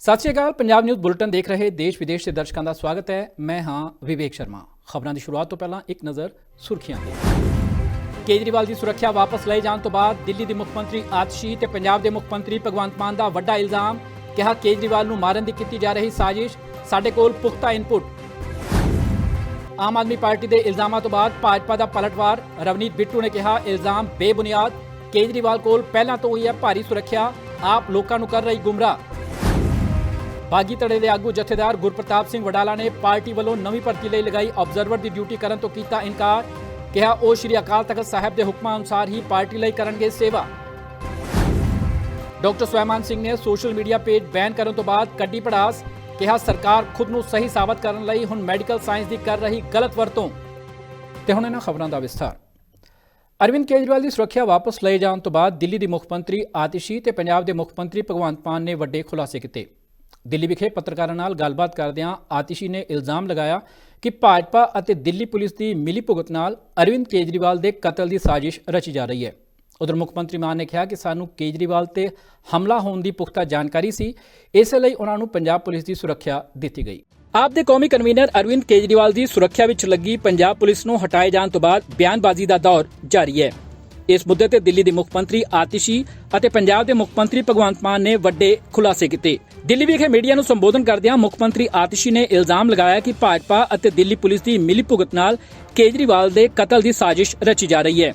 ਸਤਿ ਸ਼੍ਰੀ ਅਕਾਲ, ਪੰਜਾਬ ਨਿਊਜ਼ ਬੁਲਟਨ ਦੇਖ ਰਹੇ ਦੇਸ਼ ਵਿਦੇਸ਼ ਦੇ ਦਰਸ਼ਕਾਂ ਦਾ ਸਵਾਗਤ ਹੈ। ਮੈਂ ਹਾਂ ਵਿਵੇਕ ਸ਼ਰਮਾ। ਖਬਰਾਂ ਦੀ ਸ਼ੁਰੂਆਤ ਤੋਂ ਪਹਿਲਾਂ ਇੱਕ ਨਜ਼ਰ ਸੁਰਖੀਆਂ ਤੇ ਕੇਜਰੀਵਾਲ ਦੀ ਸੁਰੱਖਿਆ ਵਾਪਸ ਲਏ ਜਾਣ ਤੋਂ ਬਾਅਦ ਦਿੱਲੀ ਦੇ ਮੁੱਖ ਮੰਤਰੀ ਆਤਸ਼ੀ ਤੇ ਪੰਜਾਬ ਦੇ ਮੁੱਖ ਮੰਤਰੀ ਭਗਵੰਤ ਮਾਨ ਦਾ ਵੱਡਾ ਇਲਜ਼ਾਮ, ਕਿਹਾ ਕੇਜਰੀਵਾਲ ਨੂੰ ਮਾਰਨ ਦੀ ਕੀਤੀ ਜਾ ਰਹੀ ਸਾਜ਼ਿਸ਼, ਸਾਡੇ ਕੋਲ ਪੁਖਤਾ ਇਨਪੁਟ। ਆਮ ਆਦਮੀ ਪਾਰਟੀ ਦੇ ਇਲਜ਼ਾਮਾਂ ਤੋਂ ਬਾਅਦ ਭਾਜਪਾ ਦਾ ਪਲਟਵਾਰ ਰਵਨੀਤ ਬਿੱਟੂ ਨੇ ਕਿਹਾ, ਇਲਜ਼ਾਮ ਬੇਬੁਨਿਆਦ। ਕੇਜਰੀਵਾਲ ਕੋਲ ਪਹਿਲਾਂ ਤੋਂ ਹੀ ਹੈ ਭਾਰੀ ਸੁਰੱਖਿਆ, ਆਪ ਲੋਕਾਂ ਨੂੰ ਕਰ ਰਹੀ ਗੁੰਮਰਾਹ। ਬਾਗੀ ਧੜੇ ਦੇ ਆਗੂ ਜਥੇਦਾਰ ਗੁਰਪ੍ਰਤਾਪ ਸਿੰਘ ਵਡਾਲਾ ਨੇ ਪਾਰਟੀ ਵੱਲੋਂ ਨਵੀਂ ਭਰਤੀ ਲਈ ਲਗਾਈ ਆਬਜ਼ਰਵਰ ਦੀ ਡਿਊਟੀ ਕਰਨ ਤੋਂ ਕੀਤਾ ਇਨਕਾਰ। ਕਿਹਾ, ਉਹ ਸ਼੍ਰੀ ਅਕਾਲ ਤਖਤ ਸਾਹਿਬ ਦੇ ਹੁਕਮਾਂ ਅਨੁਸਾਰ ਹੀ ਪਾਰਟੀ ਲਈ ਕਰਨਗੇ ਸੇਵਾ। ਡਾਕਟਰ ਸਵੈਮਾਨ ਸਿੰਘ ਨੇ ਸੋਸ਼ਲ ਮੀਡੀਆ ਪੇਜ ਬੈਨ ਕਰਨ ਤੋਂ ਬਾਅਦ ਕੱਢੀ ਪੜਾਸ। ਕਿਹਾ, ਸਰਕਾਰ ਖੁਦ ਨੂੰ ਸਹੀ ਸਾਬਤ ਕਰਨ ਲਈ ਹੁਣ ਮੈਡੀਕਲ ਸਾਇੰਸ ਦੀ ਕਰ ਰਹੀ ਗਲਤ ਵਰਤੋਂ। ਤੇ ਹੁਣ ਇਹਨਾਂ ਖਬਰਾਂ ਦਾ ਵਿਸਥਾਰ। ਅਰਵਿੰਦ ਕੇਜਰੀਵਾਲ ਦੀ ਸੁਰੱਖਿਆ ਵਾਪਸ ਲਏ ਜਾਣ ਤੋਂ ਬਾਅਦ ਦਿੱਲੀ ਦੇ ਮੁੱਖ ਮੰਤਰੀ ਆਤਿਸ਼ੀ ਤੇ ਪੰਜਾਬ ਦੇ ਮੁੱਖ ਮੰਤਰੀ ਭਗਵੰਤ ਮਾਨ ਨੇ ਵੱਡੇ ਖੁਲਾਸੇ ਕੀਤੇ। ਦਿੱਲੀ ਵਿਖੇ ਪੱਤਰਕਾਰਾਂ ਨਾਲ ਗੱਲਬਾਤ ਕਰਦਿਆਂ ਆਤਿਸ਼ੀ ਨੇ ਇਲਜ਼ਾਮ ਲਗਾਇਆ ਕਿ ਭਾਜਪਾ ਅਤੇ ਦਿੱਲੀ ਪੁਲਿਸ ਦੀ ਮਿਲੀਭੁਗਤ ਨਾਲ ਅਰਵਿੰਦ ਕੇਜਰੀਵਾਲ ਦੇ ਕਤਲ ਦੀ ਸਾਜ਼ਿਸ਼ ਰਚੀ ਜਾ ਰਹੀ ਹੈ। ਉਧਰ ਮੁੱਖ ਮੰਤਰੀ ਮਾਨ ਨੇ ਕਿਹਾ ਕਿ ਸਾਨੂੰ ਕੇਜਰੀਵਾਲ ਤੇ ਹਮਲਾ ਹੋਣ ਦੀ ਪੁਖਤਾ ਜਾਣਕਾਰੀ ਸੀ, ਇਸ ਲਈ ਉਹਨਾਂ ਨੂੰ ਪੰਜਾਬ ਪੁਲਿਸ ਦੀ ਸੁਰੱਖਿਆ ਦਿੱਤੀ ਗਈ। ਆਪ ਦੇ ਕੌਮੀ ਕਨਵੀਨਰ ਅਰਵਿੰਦ ਕੇਜਰੀਵਾਲ ਦੀ ਸੁਰੱਖਿਆ ਵਿੱਚ ਲੱਗੀ ਪੰਜਾਬ ਪੁਲਿਸ ਨੂੰ ਹਟਾਏ ਜਾਣ ਤੋਂ ਬਾਅਦ ਬਿਆਨਬਾਜ਼ੀ ਦਾ ਦੌਰ ਜਾਰੀ ਹੈ। ਇਸ ਮੁੱਦੇ ਤੇ ਦਿੱਲੀ ਦੇ ਮੁੱਖ ਮੰਤਰੀ ਆਤਿਸ਼ੀ ਅਤੇ ਪੰਜਾਬ ਦੇ ਮੁੱਖ ਮੰਤਰੀ ਭਗਵੰਤ ਮਾਨ ਨੇ ਵੱਡੇ ਖੁਲਾਸੇ ਕੀਤੇ। ਦਿੱਲੀ ਵਿਖੇ ਮੀਡੀਆ ਨੂੰ ਸੰਬੋਧਨ ਕਰਦਿਆਂ ਮੁੱਖ ਮੰਤਰੀ ਆਤਿਸ਼ੀ ਨੇ ਇਲਜ਼ਾਮ ਲਗਾਇਆ ਕਿ ਭਾਜਪਾ ਅਤੇ ਦਿੱਲੀ ਪੁਲਿਸ ਦੀ ਮਿਲੀਭੁਗਤ ਨਾਲ ਕੇਜਰੀਵਾਲ ਦੇ ਕਤਲ ਦੀ ਸਾਜ਼ਿਸ਼ ਰਚੀ ਜਾ ਰਹੀ ਹੈ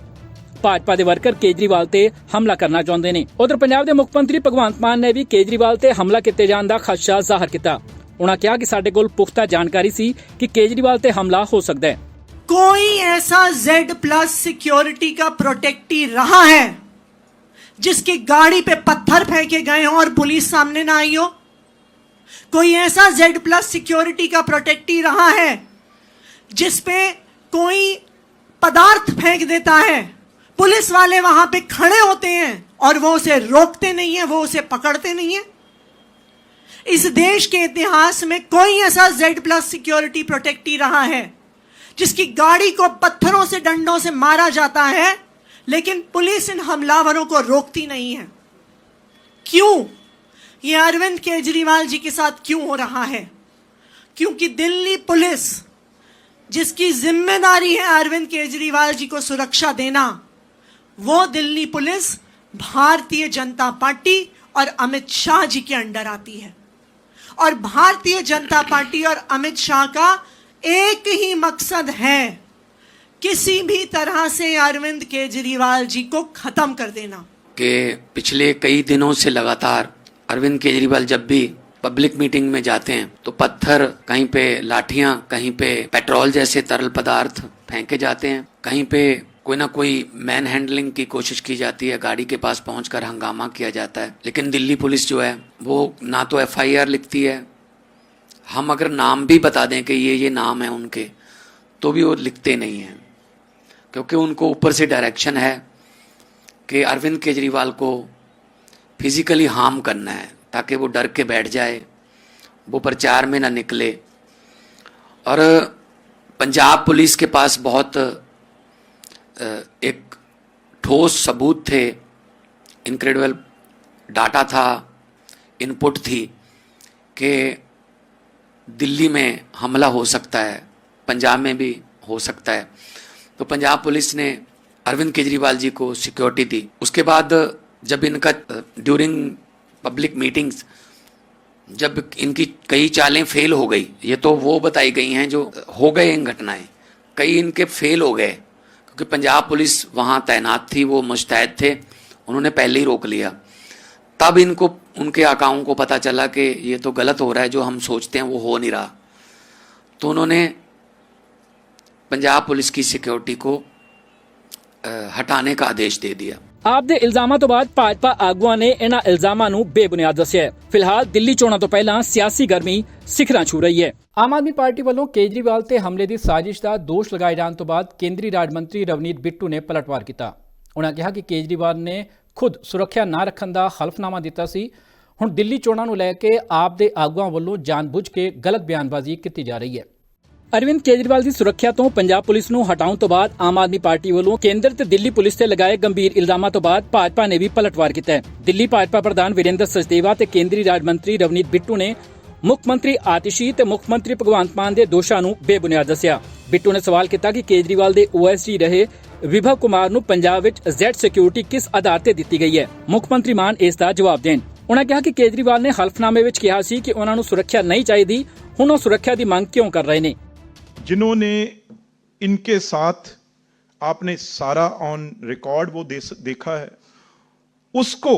ਭਾਜਪਾ ਦੇ ਵਰਕਰ ਕੇਜਰੀਵਾਲ ਤੇ ਹਮਲਾ ਕਰਨਾ ਚਾਹੁੰਦੇ ਨੇ ਉਧਰ ਪੰਜਾਬ ਦੇ ਮੁੱਖ ਮੰਤਰੀ ਭਗਵੰਤ ਮਾਨ ਨੇ ਵੀ ਕੇਜਰੀਵਾਲ ਤੇ ਹਮਲਾ ਕੀਤੇ ਜਾਣ ਦਾ ਖਦਸ਼ਾ ਜ਼ਾਹਰ ਕੀਤਾ ਉਹਨਾਂ ਕਿਹਾ ਕਿ ਸਾਡੇ ਕੋਲ ਪੁਖਤਾ ਜਾਣਕਾਰੀ ਸੀ ਕਿ ਕੇਜਰੀਵਾਲ ਤੇ ਹਮਲਾ ਹੋ ਸਕਦਾ ਹੈ कोई ऐसा Z प्लस सिक्योरिटी का प्रोटेक्टी रहा है जिसकी गाड़ी पे पत्थर फेंके गए हों और पुलिस सामने ना आई हो। कोई ऐसा Z प्लस सिक्योरिटी का प्रोटेक्टी रहा है, जिस पे कोई पदार्थ फेंक देता है। पुलिस वाले वहाँ पे खड़े होते हैं और वो उसे रोकते नहीं है, वो उसे पकड़ते नहीं है। इस देश के इतिहास में कोई ऐसा Z प्लस सिक्योरिटी प्रोटेक्टी रहा है, जिसकी गाड़ी को पत्थरों से, डंडों से मारा जाता है लेकिन पुलिस इन हमलावरों को रोकती नहीं है। क्यों? ये अरविंद केजरीवाल जी के साथ क्यों हो रहा है? क्योंकि दिल्ली पुलिस, जिसकी ज़िम्मेदारी है अरविंद केजरीवाल जी को सुरक्षा देना, वो दिल्ली पुलिस, भारतीय जनता पार्टी और अमित शाह जी के अंडर आती है। और भारतीय जनता पार्टी और अमित शाह का एक ही मकसद है किसी भी तरह से अरविंद केजरीवाल जी को खत्म कर देना। कि पिछले कई दिनों से लगातार अरविंद केजरीवाल जब भी पब्लिक मीटिंग में जाते हैं तो पत्थर कहीं पे लाठियाँ, कहीं पे पेट्रोल जैसे तरल पदार्थ फेंके जाते हैं, कहीं पे कोई ना कोई मैन हैंडलिंग की कोशिश की जाती है, गाड़ी के पास पहुंचकर हंगामा किया जाता है। लेकिन दिल्ली पुलिस जो है, वो ना तो एफआईआर लिखती है। हम अगर नाम भी बता दें कि ये ये नाम है उनके तो भी वो लिखते नहीं हैं। क्योंकि उनको ऊपर से डायरेक्शन है कि अरविंद केजरीवाल को फिजिकली हार्म करना है, ताकि वो डर के बैठ जाए, वो प्रचार में ना निकले। और, पंजाब पुलिस के पास बहुत एक ठोस सबूत थे। इनक्रेडिबल डाटा था, इनपुट थी कि दिल्ली में हमला हो सकता है, पंजाब में भी हो सकता है। तो पंजाब पुलिस ने अरविंद केजरीवाल जी को सिक्योरिटी दी। उसके बाद जब इनका ड्यूरिंग पब्लिक मीटिंग्स जब इनकी कई चालें फेल हो गई, ये तो वो बताई गई हैं जो हो गए इन घटनाएँ, कई इनके फेल हो गए, क्योंकि पंजाब पुलिस वहाँ तैनात थी, वो मुस्तैद थे, उन्होंने पहले ही रोक लिया। तब इनको, उनके आकाओं को पता चला कि ये तो गलत हो रहा है, जो हम सोचते हैं वो हो नहीं रहा। तो उन्होंने पंजाब पुलिस की सिक्योरिटी को अ, हटाने का आदेश दे दिया ਆਪ ਦੇ ਇਲਜ਼ਾਮਾਂ ਤੋਂ ਬਾਅਦ ਭਾਜਪਾ ਆਗੂਆਂ ਨੇ ਇਹਨਾਂ ਇਲਜ਼ਾਮਾਂ ਨੂੰ ਬੇਬੁਨਿਆਦ ਦੱਸਿਆ ਹੈ। ਫਿਲਹਾਲ ਦਿੱਲੀ ਚੋਣਾਂ ਤੋਂ ਪਹਿਲਾਂ ਸਿਆਸੀ ਗਰਮੀ ਸਿਖਰਾਂ ਛੂ ਰਹੀ ਹੈ ਆਮ ਆਦਮੀ ਪਾਰਟੀ ਵੱਲੋਂ ਕੇਜਰੀਵਾਲ ਤੇ ਹਮਲੇ ਦੀ ਸਾਜ਼ਿਸ਼ ਦਾ ਦੋਸ਼ ਲਗਾਏ ਜਾਣ ਤੋਂ ਬਾਅਦ ਕੇਂਦਰੀ ਰਾਜ ਮੰਤਰੀ ਰਵਨੀਤ ਬਿੱਟੂ ਨੇ ਪਲਟਵਾਰ ਕੀਤਾ ਉਹਨਾਂ ਕਿਹਾ ਕਿ ਕੇਜਰੀਵਾਲ ਨੇ ਖੁਦ ਸੁਰੱਖਿਆ ਨਾ ਰੱਖਣ ਦਾ ਹਲਫਨਾਮਾ ਦਿੱਤਾ ਸੀ ਹੁਣ ਦਿੱਲੀ ਚੋਣਾਂ ਨੂੰ ਲੈ ਕੇ ਆਪ ਦੇ ਆਗੂਆਂ ਵੱਲੋਂ ਜਾਣਬੁੱਝ ਕੇ ਗਲਤ ਬਿਆਨਬਾਜ਼ੀ ਕੀਤੀ ਜਾ ਰਹੀ ਹੈ ਅਰਵਿੰਦ ਕੇਜਰੀਵਾਲ ਦੀ ਸੁਰੱਖਿਆ ਤੋਂ ਪੰਜਾਬ ਪੁਲਿਸ ਨੂੰ ਹਟਾਉਣ ਤੋਂ ਬਾਅਦ ਆਮ ਆਦਮੀ ਪਾਰਟੀ ਵੱਲੋਂ ਕੇਂਦਰ ਤੇ ਦਿੱਲੀ ਪੁਲਿਸ ਤੇ ਲਗਾਏ ਗੰਭੀਰ ਇਲਜ਼ਾਮਾਂ ਤੋਂ ਬਾਅਦ ਭਾਜਪਾ ਨੇ ਵੀ ਪਲਟਵਾਰ ਕੀਤਾ ਹੈ। ਦਿੱਲੀ ਭਾਜਪਾ ਪ੍ਰਧਾਨ ਵੀਰੇਂਦਰ ਸਚਦੇਵਾ ਤੇ ਕੇਂਦਰੀ ਰਾਜ ਮੰਤਰੀ ਰਵਨੀਤ ਬਿੱਟੂ ਨੇ ਮੁੱਖ ਮੰਤਰੀ ਆਤਿਸ਼ੀ ਤੇ ਮੁੱਖ ਮੰਤਰੀ ਭਗਵੰਤ ਮਾਨ ਦੇ ਦੋਸ਼ਾਂ ਨੂੰ ਬੇਬੁਨਿਆਦ ਦੱਸਿਆ। ਬਿੱਟੂ ਨੇ ਸਵਾਲ ਕੀਤਾ ਕਿ ਕੇਜਰੀਵਾਲ ਦੇ ਓਐਸਡੀ ਰਹੇ ਵਿਭਵ ਕੁਮਾਰ ਨੂੰ ਪੰਜਾਬ ਵਿੱਚ ਜ਼ੈਡ ਸਿਕਿਉਰਿਟੀ ਕਿਸ ਆਧਾਰ ਤੇ ਦਿੱਤੀ ਗਈ ਹੈ? ਮੁੱਖ ਮੰਤਰੀ ਮਾਨ ਇਸ ਦਾ ਜਵਾਬ ਦੇਣ। ਉਹਨਾਂ ਕਿਹਾ ਕਿ ਕੇਜਰੀਵਾਲ ਨੇ ਹਲਫਨਾਮੇ ਵਿੱਚ ਕਿਹਾ ਸੀ ਕਿ ਉਹਨਾਂ ਨੂੰ ਸੁਰੱਖਿਆ ਨਹੀਂ ਚਾਹੀਦੀ। ਹੁਣ ਉਹ ਸੁਰੱਖਿਆ ਦੀ ਮੰਗ ਕਿਉਂ ਕਰ ਰਹੇ ਨੇ? जिन्होंने इनके साथ आपने सारा ऑन रिकॉर्ड वो दे, देखा है। उसको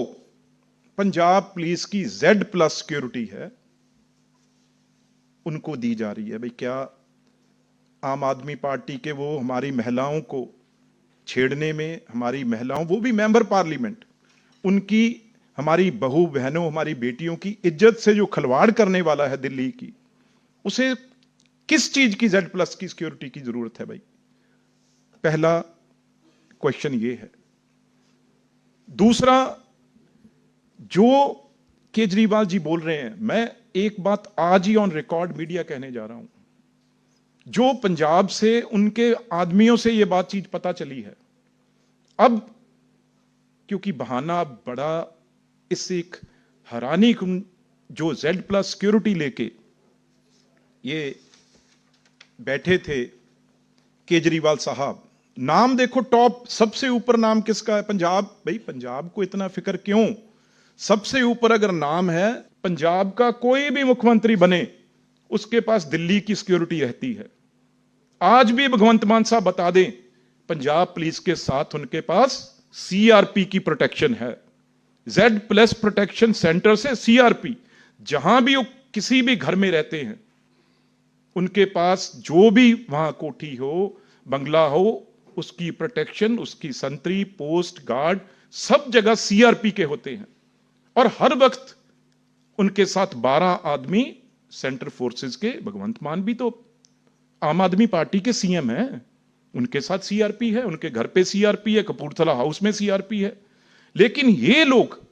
पंजाब पुलिस की जेड प्लस सिक्योरिटी है उनको दी जा रही है। भाई क्या आम आदमी पार्टी के वो हमारी महिलाओं को छेड़ने में हमारी महिलाओं वो भी मेंबर पार्लियामेंट उनकी हमारी बहू बहनों हमारी बेटियों की इज़्ज़त से जो खलवाड़ करने वाला है दिल्ली की उसे किस चीज़ की जेड प्लस की सिक्योरिटी की ज़रूरत है भाई? पहला क्वेश्चन ये है। दूसरा, जो केजरीवाल जी बोल रहे हैं, मैं एक बात आज ही ऑन रिकॉर्ड मीडिया कहने जा रहा हूँ। जो पंजाब से, उनके आदमियों से यह बात चीज़ पता चली है। अब, क्योंकि बहाना बड़ा इससे एक हैरानी जो जेड प्लस सिक्योरिटी लेके, ये बैठे थे केजरीवाल साहब। नाम देखो टॉप, सबसे ऊपर नाम किसका है? पंजाब। भाई, पंजाब को इतना फ़िक्र क्यों? सबसे ऊपर अगर नाम है, पंजाब का कोई भी मुख्यमंत्री बने, उसके पास दिल्ली की सिक्योरिटी रहती है। आज भी भगवंत मान साहब बता दें, पंजाब पुलिस के साथ उनके पास सीआरपी की प्रोटेक्शन है। जेड प्लस प्रोटेक्शन सेंटर से सीआरपी जहाँ भी वो किसी भी घर में रहते हैं उनके पास जो भी वहाँ कोठी हो, बंगला हो, उसकी प्रोटेक्शन उसकी संतरी पोस्ट गार्ड सब जगह सीआरपी के होते हैं। और हर वक्त उनके साथ 12 आदमी सेंट्रल फोर्सेस के, भगवंत मान भी तो आम आदमी पार्टी के सीएम हैं। उनके साथ सीआरपी है, उनके घर पे सीआरपी है, कपूरथला हाउस में सीआरपी है। लेकिन ये लोग,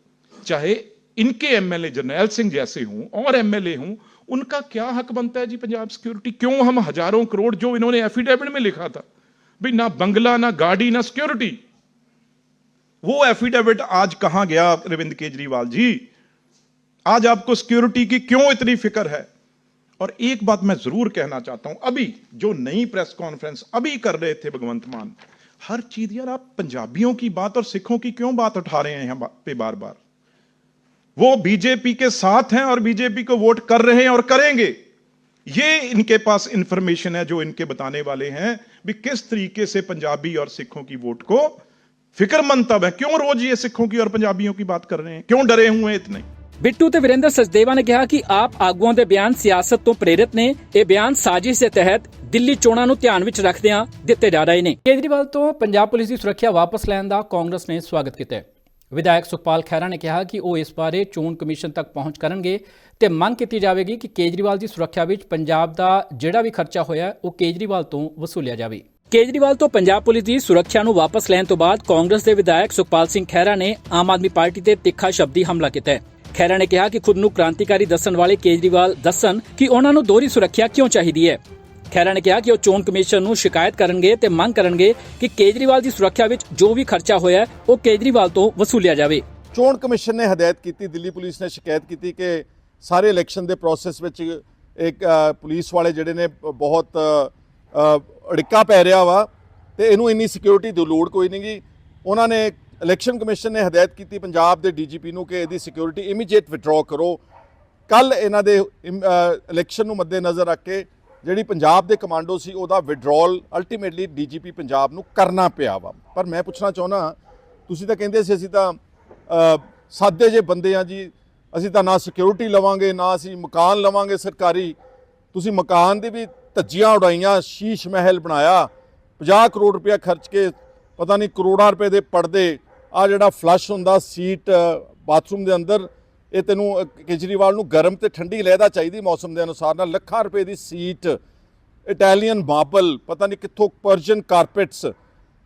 चाहे इनके एमएलए जरनैल सिंह जैसे हों, और एमएलए हों उनका क्या हक बनता है जी पंजाब सिक्योरिटी? क्यों हम हज़ारों करोड़ जो इन्होंने एफिडेविट में लिखा था भाई ना बंगला, ना गाड़ी, ना सिक्योरिटी वो एफिडेविट आज कहाँ गया, अरविंद केजरीवाल जी? आज आपको सिक्योरिटी की क्यों इतनी फ़िक्र है? और एक बात मैं ज़रूर कहना चाहता हूँ, अभी जो नई प्रेस कॉन्फ्रेंस अभी कर रहे थे भगवंत मान, हर चीज़, यार आप पंजाबियों की बात और सिखों की क्यों बात उठा रहे हैं पे बार बार वो बीजेपी के साथ हैं और बीजेपी को वोट कर रहे हैं और करेंगे ये इनके पास इंफॉर्मेशन है जो इनके बताने वाले हैं भी किस तरीके से पंजाबी और सिखों की वोट को फिक्रमंद तब है क्यों रोज ये सिखों की और पंजाबियों की बात कर रहे हैं क्यों डरे हुए हैं इतने ਬਿੱਟੂ ਤੇ ਵਿਰੇਂਦਰ ਸਚਦੇਵਾ ਨੇ ਕਿਹਾ ਕਿ ਆਪ ਆਗੂਆਂ ਦੇ ਬਿਆਨ ਸਿਆਸਤ ਤੋਂ ਪ੍ਰੇਰਿਤ ਨੇ ਇਹ ਬਿਆਨ ਸਾਜ਼ਿਸ਼ ਦੇ ਤਹਿਤ ਦਿੱਲੀ ਚੋਣਾਂ ਨੂੰ ਧਿਆਨ ਵਿੱਚ ਰੱਖਦਿਆਂ ਦਿੱਤੇ ਜਾ ਰਹੇ ਨੇ ਕੇਜਰੀਵਾਲ ਤੋਂ ਪੰਜਾਬ ਪੁਲਿਸ ਦੀ ਸੁਰੱਖਿਆ ਵਾਪਸ ਲੈਣ ਦਾ ਕਾਂਗਰਸ ਨੇ ਸਵਾਗਤ ਕੀਤਾ ਹੈ ਵਿਧਾਇਕ ਸੁਖਪਾਲ ਖਹਿਰਾ ਨੇ ਕਿਹਾ ਕਿ ਉਹ ਇਸ ਬਾਰੇ ਚੋਣ ਕਮਿਸ਼ਨ ਤੱਕ ਪਹੁੰਚ ਕਰਨਗੇ ਤੇ ਮੰਗ ਕੀਤੀ ਜਾਵੇਗੀ ਕਿ ਕੇਜਰੀਵਾਲ ਦੀ ਸੁਰੱਖਿਆ ਵਿੱਚ ਪੰਜਾਬ ਦਾ ਜਿਹੜਾ ਵੀ ਖਰਚਾ ਹੋਇਆ, ਉਹ ਕੇਜਰੀਵਾਲ ਤੋਂ ਵਸੂਲਿਆ ਜਾਵੇ। ਕੇਜਰੀਵਾਲ ਤੋਂ ਪੰਜਾਬ ਪੁਲਿਸ ਦੀ ਸੁਰੱਖਿਆ ਨੂੰ ਵਾਪਸ ਲੈਣ ਤੋਂ ਬਾਅਦ ਕਾਂਗਰਸ ਦੇ ਵਿਧਾਇਕ ਸੁਖਪਾਲ ਸਿੰਘ ਖਹਿਰਾ ਨੇ ਆਮ ਆਦਮੀ ਪਾਰਟੀ ਤੇ ਤਿੱਖਾ ਸ਼ਬਦੀ ਹਮਲਾ ਕੀਤਾ ਹੈ। ਖਹਿਰਾ ਨੇ ਕਿਹਾ ਕਿ ਖੁਦ ਨੂੰ ਕ੍ਰਾਂਤੀਕਾਰੀ ਦੱਸਣ ਵਾਲੇ ਕੇਜਰੀਵਾਲ ਦੱਸਣ ਕਿ ਉਹਨਾਂ ਨੂੰ ਦੋਹਰੀ ਸੁਰੱਖਿਆ ਕਿਉਂ ਚਾਹੀਦੀ ਹੈ। ਖਹਿਰਾ ਨੇ ਕਿਹਾ ਕਿ ਉਹ ਚੋਣ ਕਮਿਸ਼ਨ ਨੂੰ ਸ਼ਿਕਾਇਤ ਕਰਨਗੇ ਤੇ ਮੰਗ ਕਰਨਗੇ ਕਿ ਕੇਜਰੀਵਾਲ ਦੀ ਸੁਰੱਖਿਆ ਵਿੱਚ ਜੋ ਵੀ ਖਰਚਾ ਹੋਇਆ ਉਹ ਕੇਜਰੀਵਾਲ ਤੋਂ ਵਸੂਲਿਆ ਜਾਵੇ। ਚੋਣ ਕਮਿਸ਼ਨ ਨੇ ਹਦਾਇਤ ਕੀਤੀ, ਦਿੱਲੀ ਪੁਲਿਸ ਨੇ ਸ਼ਿਕਾਇਤ ਕੀਤੀ ਕਿ ਸਾਰੇ ਇਲੈਕਸ਼ਨ ਦੇ ਪ੍ਰੋਸੈਸ ਵਿੱਚ ਇੱਕ ਪੁਲਿਸ ਵਾਲੇ ਜਿਹੜੇ ਨੇ ਬਹੁਤ ਅੜਿੱਕਾ ਪੈ ਰਿਹਾ ਵਾ ਤੇ ਇਹਨੂੰ ਇੰਨੀ ਸਿਕਿਉਰਿਟੀ ਦੀ ਲੋੜ ਕੋਈ ਨਹੀਂਗੀ ਉਹਨਾਂ ਨੇ ਇਲੈਕਸ਼ਨ ਕਮਿਸ਼ਨ ਨੇ ਹਦਾਇਤ ਕੀਤੀ ਪੰਜਾਬ ਦੇ ਡੀਜੀਪੀ ਨੂੰ ਕਿ ਇਹਦੀ ਸਿਕਿਉਰਿਟੀ ਇਮੀਡੀਏਟ ਵਿਡਰਾਅ ਕਰੋ। ਕੱਲ ਇਹਨਾਂ ਦੇ ਇਲੈਕਸ਼ਨ ਨੂੰ ਮੱਦੇਨਜ਼ਰ ਰੱਖ ਕੇ ਜਿਹੜੀ ਪੰਜਾਬ ਦੇ ਕਮਾਂਡੋ ਸੀ, ਉਹਦਾ ਵਿਡਰਾਅਲ ਅਲਟੀਮੇਟਲੀ ਡੀਜੀਪੀ ਪੰਜਾਬ ਨੂੰ ਕਰਨਾ ਪਿਆ ਵਾ। ਪਰ ਮੈਂ ਪੁੱਛਣਾ ਚਾਹੁੰਦਾ, ਤੁਸੀਂ ਤਾਂ ਕਹਿੰਦੇ ਸੀ, ਅਸੀਂ ਤਾਂ ਸਾਦੇ ਜੇ ਬੰਦੇ ਆ ਜੀ, ਅਸੀਂ ਤਾਂ ਨਾ ਸਿਕਿਉਰਿਟੀ ਲਵਾਂਗੇ, ਨਾ ਅਸੀਂ ਮਕਾਨ ਲਵਾਂਗੇ ਸਰਕਾਰੀ। ਤੁਸੀਂ ਮਕਾਨ ਦੀ ਵੀ ਧੱਜੀਆਂ ਉਡਾਈਆਂ, ਸ਼ੀਸ਼ ਮਹਿਲ ਬਣਾਇਆ 50 ਕਰੋੜ ਰੁਪਇਆ ਖਰਚ ਕੇ, ਪਤਾ ਨਹੀਂ ਕਰੋੜਾਂ ਰੁਪਏ ਦੇ ਪਰਦੇ ਆ ਜਿਹੜਾ ਫਲਸ਼ ਹੁੰਦਾ, ਸੀਟ ਬਾਥਰੂਮ ਦੇ ਅੰਦਰ ਇਹ ਤੈਨੂੰ ਕੇਜਰੀਵਾਲ ਨੂੰ ਗਰਮ ਤੇ ਠੰਡੀ ਲਹਿਦਾ ਚਾਹੀਦੀ ਮੌਸਮ ਦੇ ਅਨੁਸਾਰ ਨਾਲ। ਲੱਖਾਂ ਰੁਪਏ ਦੀ ਸੀਟ, ਇਟਾਲੀਅਨ ਮਾਰਬਲ, ਪਤਾ ਨਹੀਂ ਕਿੱਥੋਂ ਪਰਸ਼ੀਅਨ ਕਾਰਪੈਟਸ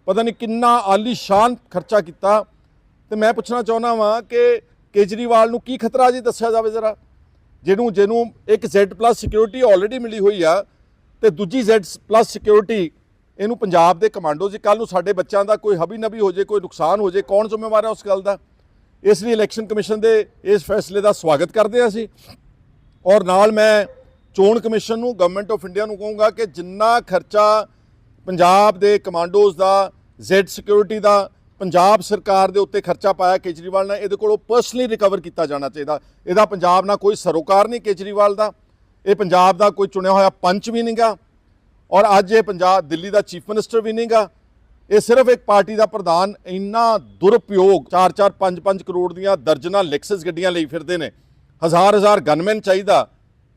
ਪਤਾ ਨਹੀਂ ਕਿੰਨਾ ਆਲੀਸ਼ਾਨ ਖਰਚਾ ਕੀਤਾ। ਤੇ ਮੈਂ ਪੁੱਛਣਾ ਚਾਹੁੰਦਾ ਵਾਂ ਕਿ ਕੇਜਰੀਵਾਲ ਨੂੰ ਕੀ ਖਤਰਾ ਜੀ ਦੱਸਿਆ ਜਾਵੇ ਜ਼ਰਾ। ਜਿਹਨੂੰ ਜਿਹਨੂੰ ਇੱਕ Z+ ਸਿਕਿਉਰਿਟੀ ਆਲਰੇਡੀ ਮਿਲੀ ਹੋਈ ਆ, ਤੇ ਦੂਜੀ Z ਪਲੱਸ ਸਿਕਿਉਰਿਟੀ ਇਹਨੂੰ ਪੰਜਾਬ ਦੇ ਕਮਾਂਡੋ ਜੀ ਕੱਲ ਨੂੰ ਸਾਡੇ ਬੱਚਿਆਂ ਦਾ ਕੋਈ ਹਬੀ ਨਬੀ ਹੋ ਜੇ, ਕੋਈ ਨੁਕਸਾਨ ਹੋ ਜੇ, ਕੌਣ ਜ਼ਿੰਮੇਵਾਰ ਹੈ ਉਸ ਗੱਲ ਦਾ? ਇਸ ਲਈ ਇਲੈਕਸ਼ਨ ਕਮਿਸ਼ਨ ਦੇ ਇਸ ਫੈਸਲੇ ਦਾ ਸਵਾਗਤ ਕਰਦੇ ਹਾਂ ਅਸੀਂ। ਔਰ ਨਾਲ ਮੈਂ ਚੋਣ ਕਮਿਸ਼ਨ ਨੂੰ ਗਵਰਨਮੈਂਟ ਆਫ ਇੰਡੀਆ ਨੂੰ ਕਹੂੰਗਾ ਕਿ ਜਿੰਨਾ ਖਰਚਾ ਪੰਜਾਬ ਦੇ ਕਮਾਂਡੋਜ਼ ਦਾ, Z ਸਿਕਿਉਰਿਟੀ ਦਾ, ਪੰਜਾਬ ਸਰਕਾਰ ਦੇ ਉੱਤੇ ਖਰਚਾ ਪਾਇਆ ਕੇਜਰੀਵਾਲ ਨੇ, ਇਹਦੇ ਕੋਲੋਂ ਪਰਸਨਲੀ ਰਿਕਵਰ ਕੀਤਾ ਜਾਣਾ ਚਾਹੀਦਾ। ਇਹਦਾ ਪੰਜਾਬ ਨਾਲ ਕੋਈ ਸਰੋਕਾਰ ਨਹੀਂ ਕੇਜਰੀਵਾਲ ਦਾ। ਇਹ ਪੰਜਾਬ ਦਾ ਕੋਈ ਚੁਣਿਆ ਹੋਇਆ ਪੰਚ ਵੀ ਨਹੀਂਗਾ ਔਰ ਅੱਜ ਇਹ ਪੰਜਾਬ, ਦਿੱਲੀ ਦਾ ਚੀਫ ਮਿਨਿਸਟਰ ਵੀ ਨਹੀਂਗਾ ਇਹ ਸਿਰਫ ਇੱਕ ਪਾਰਟੀ ਦਾ ਪ੍ਰਧਾਨ ਇੰਨਾ ਦੁਰਉਪਯੋਗ 4-4 5-5 ਕਰੋੜ ਦੀਆਂ ਦਰਜਨਾਂ ਲੈਕਸਸ ਗੱਡੀਆਂ ਲਈ ਫਿਰਦੇ ਨੇ। ਹਜ਼ਾਰ ਹਜ਼ਾਰ ਗਨਮੈਨ ਚਾਹੀਦਾ।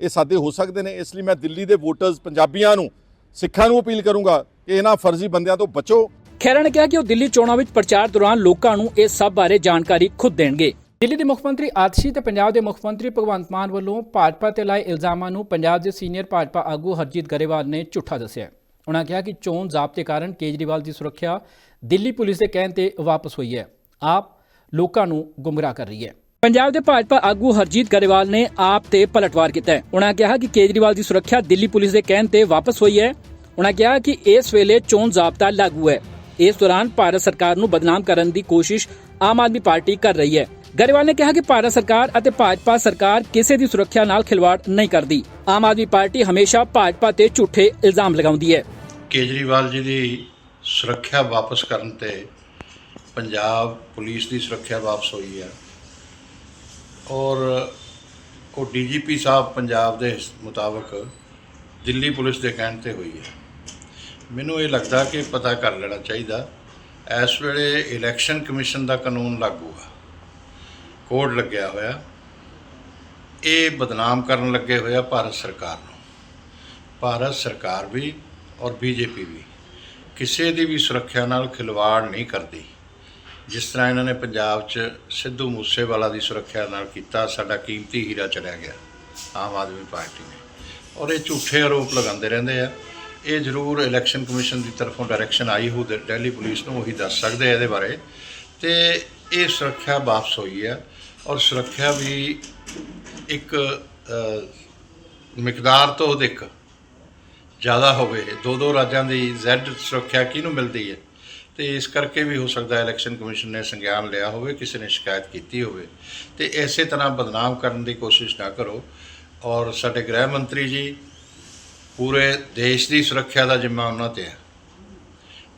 ਇਹ ਸਾਦੇ ਹੋ ਸਕਦੇ ਨੇ ਇਸ ਲਈ ਮੈਂ ਦਿੱਲੀ ਦੇ ਵੋਟਰਸ ਪੰਜਾਬੀਆਂ ਨੂੰ ਸਿੱਖਾਂ ਨੂੰ ਅਪੀਲ ਕਰੂੰਗਾ ਕਿ ਇਹਨਾਂ ਫਰਜ਼ੀ ਬੰਦਿਆਂ ਤੋਂ ਬਚੋ। ਖਹਿਰਾ ਨੇ ਕਿਹਾ ਕਿ ਉਹ ਦਿੱਲੀ ਚੋਣਾਂ ਵਿੱਚ ਪ੍ਰਚਾਰ ਦੌਰਾਨ ਲੋਕਾਂ ਨੂੰ ਇਸ ਸਭ ਬਾਰੇ ਜਾਣਕਾਰੀ ਖੁਦ ਦੇਣਗੇ। ਦਿੱਲੀ ਦੇ ਮੁੱਖ ਮੰਤਰੀ ਆਤਸ਼ੀ ਤੇ ਪੰਜਾਬ ਦੇ ਮੁੱਖ ਮੰਤਰੀ ਭਗਵੰਤ ਮਾਨ ਵੱਲੋਂ ਭਾਜਪਾ ਤੇ ਲਾਏ ਇਲਜ਼ਾਮਾਂ ਨੂੰ ਪੰਜਾਬ ਦੇ ਸੀਨੀਅਰ ਭਾਜਪਾ ਆਗੂ ਹਰਜੀਤ ਗਰੇਵਾਲ ਨੇ ਝੂਠਾ ਦੱਸਿਆ ਉਨ੍ਹਾਂ ਕਿਹਾ ਕਿ ਚੋਣ ਜ਼ਾਬਤੇ ਕਾਰਨ ਕੇਜਰੀਵਾਲ ਦੀ ਸੁਰੱਖਿਆ ਦਿੱਲੀ ਪੁਲਿਸ ਦੇ ਕਹਿਣ ਤੇ ਵਾਪਸ ਹੋਈ ਹੈ। ਆਪ ਲੋਕਾਂ ਨੂੰ ਗੁੰਮਰਾਹ ਕਰ ਰਹੀ ਹੈ। ਪੰਜਾਬ ਦੇ ਭਾਜਪਾ ਆਗੂ ਹਰਜੀਤ ਗਰੇਵਾਲ ਨੇ ਆਪ ਤੇ ਪਲਟਵਾਰ ਕੀਤਾ ਹੈ। ਉਹਨਾਂ ਕਿਹਾ ਕਿ ਕੇਜਰੀਵਾਲ ਦੀ ਸੁਰੱਖਿਆ ਦਿੱਲੀ ਪੁਲਿਸ ਦੇ ਕਹਿਣ ਤੇ ਵਾਪਸ ਹੋਈ ਹੈ। ਉਹਨਾਂ ਕਿਹਾ ਕਿ ਇਸ ਵੇਲੇ ਚੋਣ ਜ਼ਾਬਤਾ ਲਾਗੂ ਹੈ। ਇਸ ਦੌਰਾਨ ਭਾਰਤ ਸਰਕਾਰ ਨੂੰ ਬਦਨਾਮ ਕਰਨ ਦੀ ਕੋਸ਼ਿਸ਼ ਆਮ ਆਦਮੀ ਪਾਰਟੀ ਕਰ ਰਹੀ ਹੈ। ਗਰੇਵਾਲ ਨੇ ਕਿਹਾ ਕਿ ਭਾਰਤ ਸਰਕਾਰ ਅਤੇ ਭਾਜਪਾ ਸਰਕਾਰ ਕਿਸੇ ਦੀ ਸੁਰੱਖਿਆ ਨਾਲ ਖਿਲਵਾੜ ਨਹੀਂ ਕਰਦੀ। ਆਮ ਆਦਮੀ ਪਾਰਟੀ ਹਮੇਸ਼ਾ ਭਾਜਪਾ ਤੇ ਝੂਠੇ ਇਲਜ਼ਾਮ ਲਗਾਉਂਦੀ ਹੈ। ਕੇਜਰੀਵਾਲ ਜੀ ਦੀ ਸੁਰੱਖਿਆ ਵਾਪਸ ਕਰਨ ਤੇ ਪੰਜਾਬ ਪੁਲਿਸ ਦੀ ਸੁਰੱਖਿਆ ਵਾਪਸ ਹੋਈ ਹੈ। ਔਰ ਉਹ ਡੀਜੀਪੀ ਸਾਹਿਬ ਪੰਜਾਬ ਦੇ ਮੁਤਾਬਕ ਦਿੱਲੀ ਪੁਲਿਸ ਦੇ ਕਹਿਣ ਤੇ ਹੋਈ ਹੈ। ਮੈਨੂੰ ਇਹ ਲੱਗਦਾ ਕਿ ਪਤਾ ਕਰ ਲੈਣਾ ਚਾਹੀਦਾ। ਇਸ ਵੇਲੇ ਇਲੈਕਸ਼ਨ ਕਮਿਸ਼ਨ ਦਾ ਕਾਨੂੰਨ ਲਾਗੂ ਆ। ਕੋਡ ਲੱਗਿਆ ਹੋਇਆ। ਇਹ ਬਦਨਾਮ ਕਰਨ ਲੱਗੇ ਹੋਇਆ ਭਾਰਤ ਸਰਕਾਰ ਨੂੰ। ਭਾਰਤ ਸਰਕਾਰ ਵੀ ਔਰ ਬੀਜੇਪੀ ਵੀ ਕਿਸੇ ਦੀ ਵੀ ਸੁਰੱਖਿਆ ਨਾਲ ਖਿਲਵਾੜ ਨਹੀਂ ਕਰਦੀ। ਜਿਸ ਤਰ੍ਹਾਂ ਇਹਨਾਂ ਨੇ ਪੰਜਾਬ 'ਚ ਸਿੱਧੂ ਮੂਸੇਵਾਲਾ ਦੀ ਸੁਰੱਖਿਆ ਨਾਲ ਕੀਤਾ, ਸਾਡਾ ਕੀਮਤੀ ਹੀਰਾ ਚਲਿਆ ਗਿਆ, ਆਮ ਆਦਮੀ ਪਾਰਟੀ ਨੇ। ਔਰ ਇਹ ਝੂਠੇ ਆਰੋਪ ਲਗਾਉਂਦੇ ਰਹਿੰਦੇ ਆ। ਇਹ ਜ਼ਰੂਰ ਇਲੈਕਸ਼ਨ ਕਮਿਸ਼ਨ ਦੀ ਤਰਫੋਂ ਡਾਇਰੈਕਸ਼ਨ ਆਈ ਹੋ ਦਿੱਲੀ ਪੁਲਿਸ ਨੂੰ ਉਹੀ ਦੱਸ ਸਕਦੇ ਆ ਇਹਦੇ ਬਾਰੇ। ਤੇ ਇਹ ਸੁਰੱਖਿਆ ਵਾਪਸ ਹੋਈ ਆ। ਔਰ ਸੁਰੱਖਿਆ ਵੀ ਇੱਕ ਮਿਕਦਾਰ ਤੋਂ ਅਧਿਕ ਜ਼ਿਆਦਾ ਹੋਵੇ। ਦੋ ਦੋ ਰਾਜਾਂ ਦੀ ਜ਼ੈਡ ਸੁਰੱਖਿਆ ਕਿਹਨੂੰ ਮਿਲਦੀ ਹੈ? ਤੇ ਇਸ ਕਰਕੇ ਵੀ ਹੋ ਸਕਦਾ ਹੈ ਇਲੈਕਸ਼ਨ ਕਮਿਸ਼ਨ ਨੇ ਸੰਗਿਆਨ ਲਿਆ ਹੋਵੇ, ਕਿਸੇ ਨੇ ਸ਼ਿਕਾਇਤ ਕੀਤੀ ਹੋਵੇ। ਤੇ ਇਸੇ ਤਰ੍ਹਾਂ ਬਦਨਾਮ ਕਰਨ ਦੀ ਕੋਸ਼ਿਸ਼ ਨਾ ਕਰੋ। ਔਰ ਸਾਡੇ ਗ੍ਰਹਿ ਮੰਤਰੀ ਜੀ, ਪੂਰੇ ਦੇਸ਼ ਦੀ ਸੁਰੱਖਿਆ ਦਾ ਜ਼ਿੰਮਾ ਉਹਨਾਂ ਤੇ ਹੈ।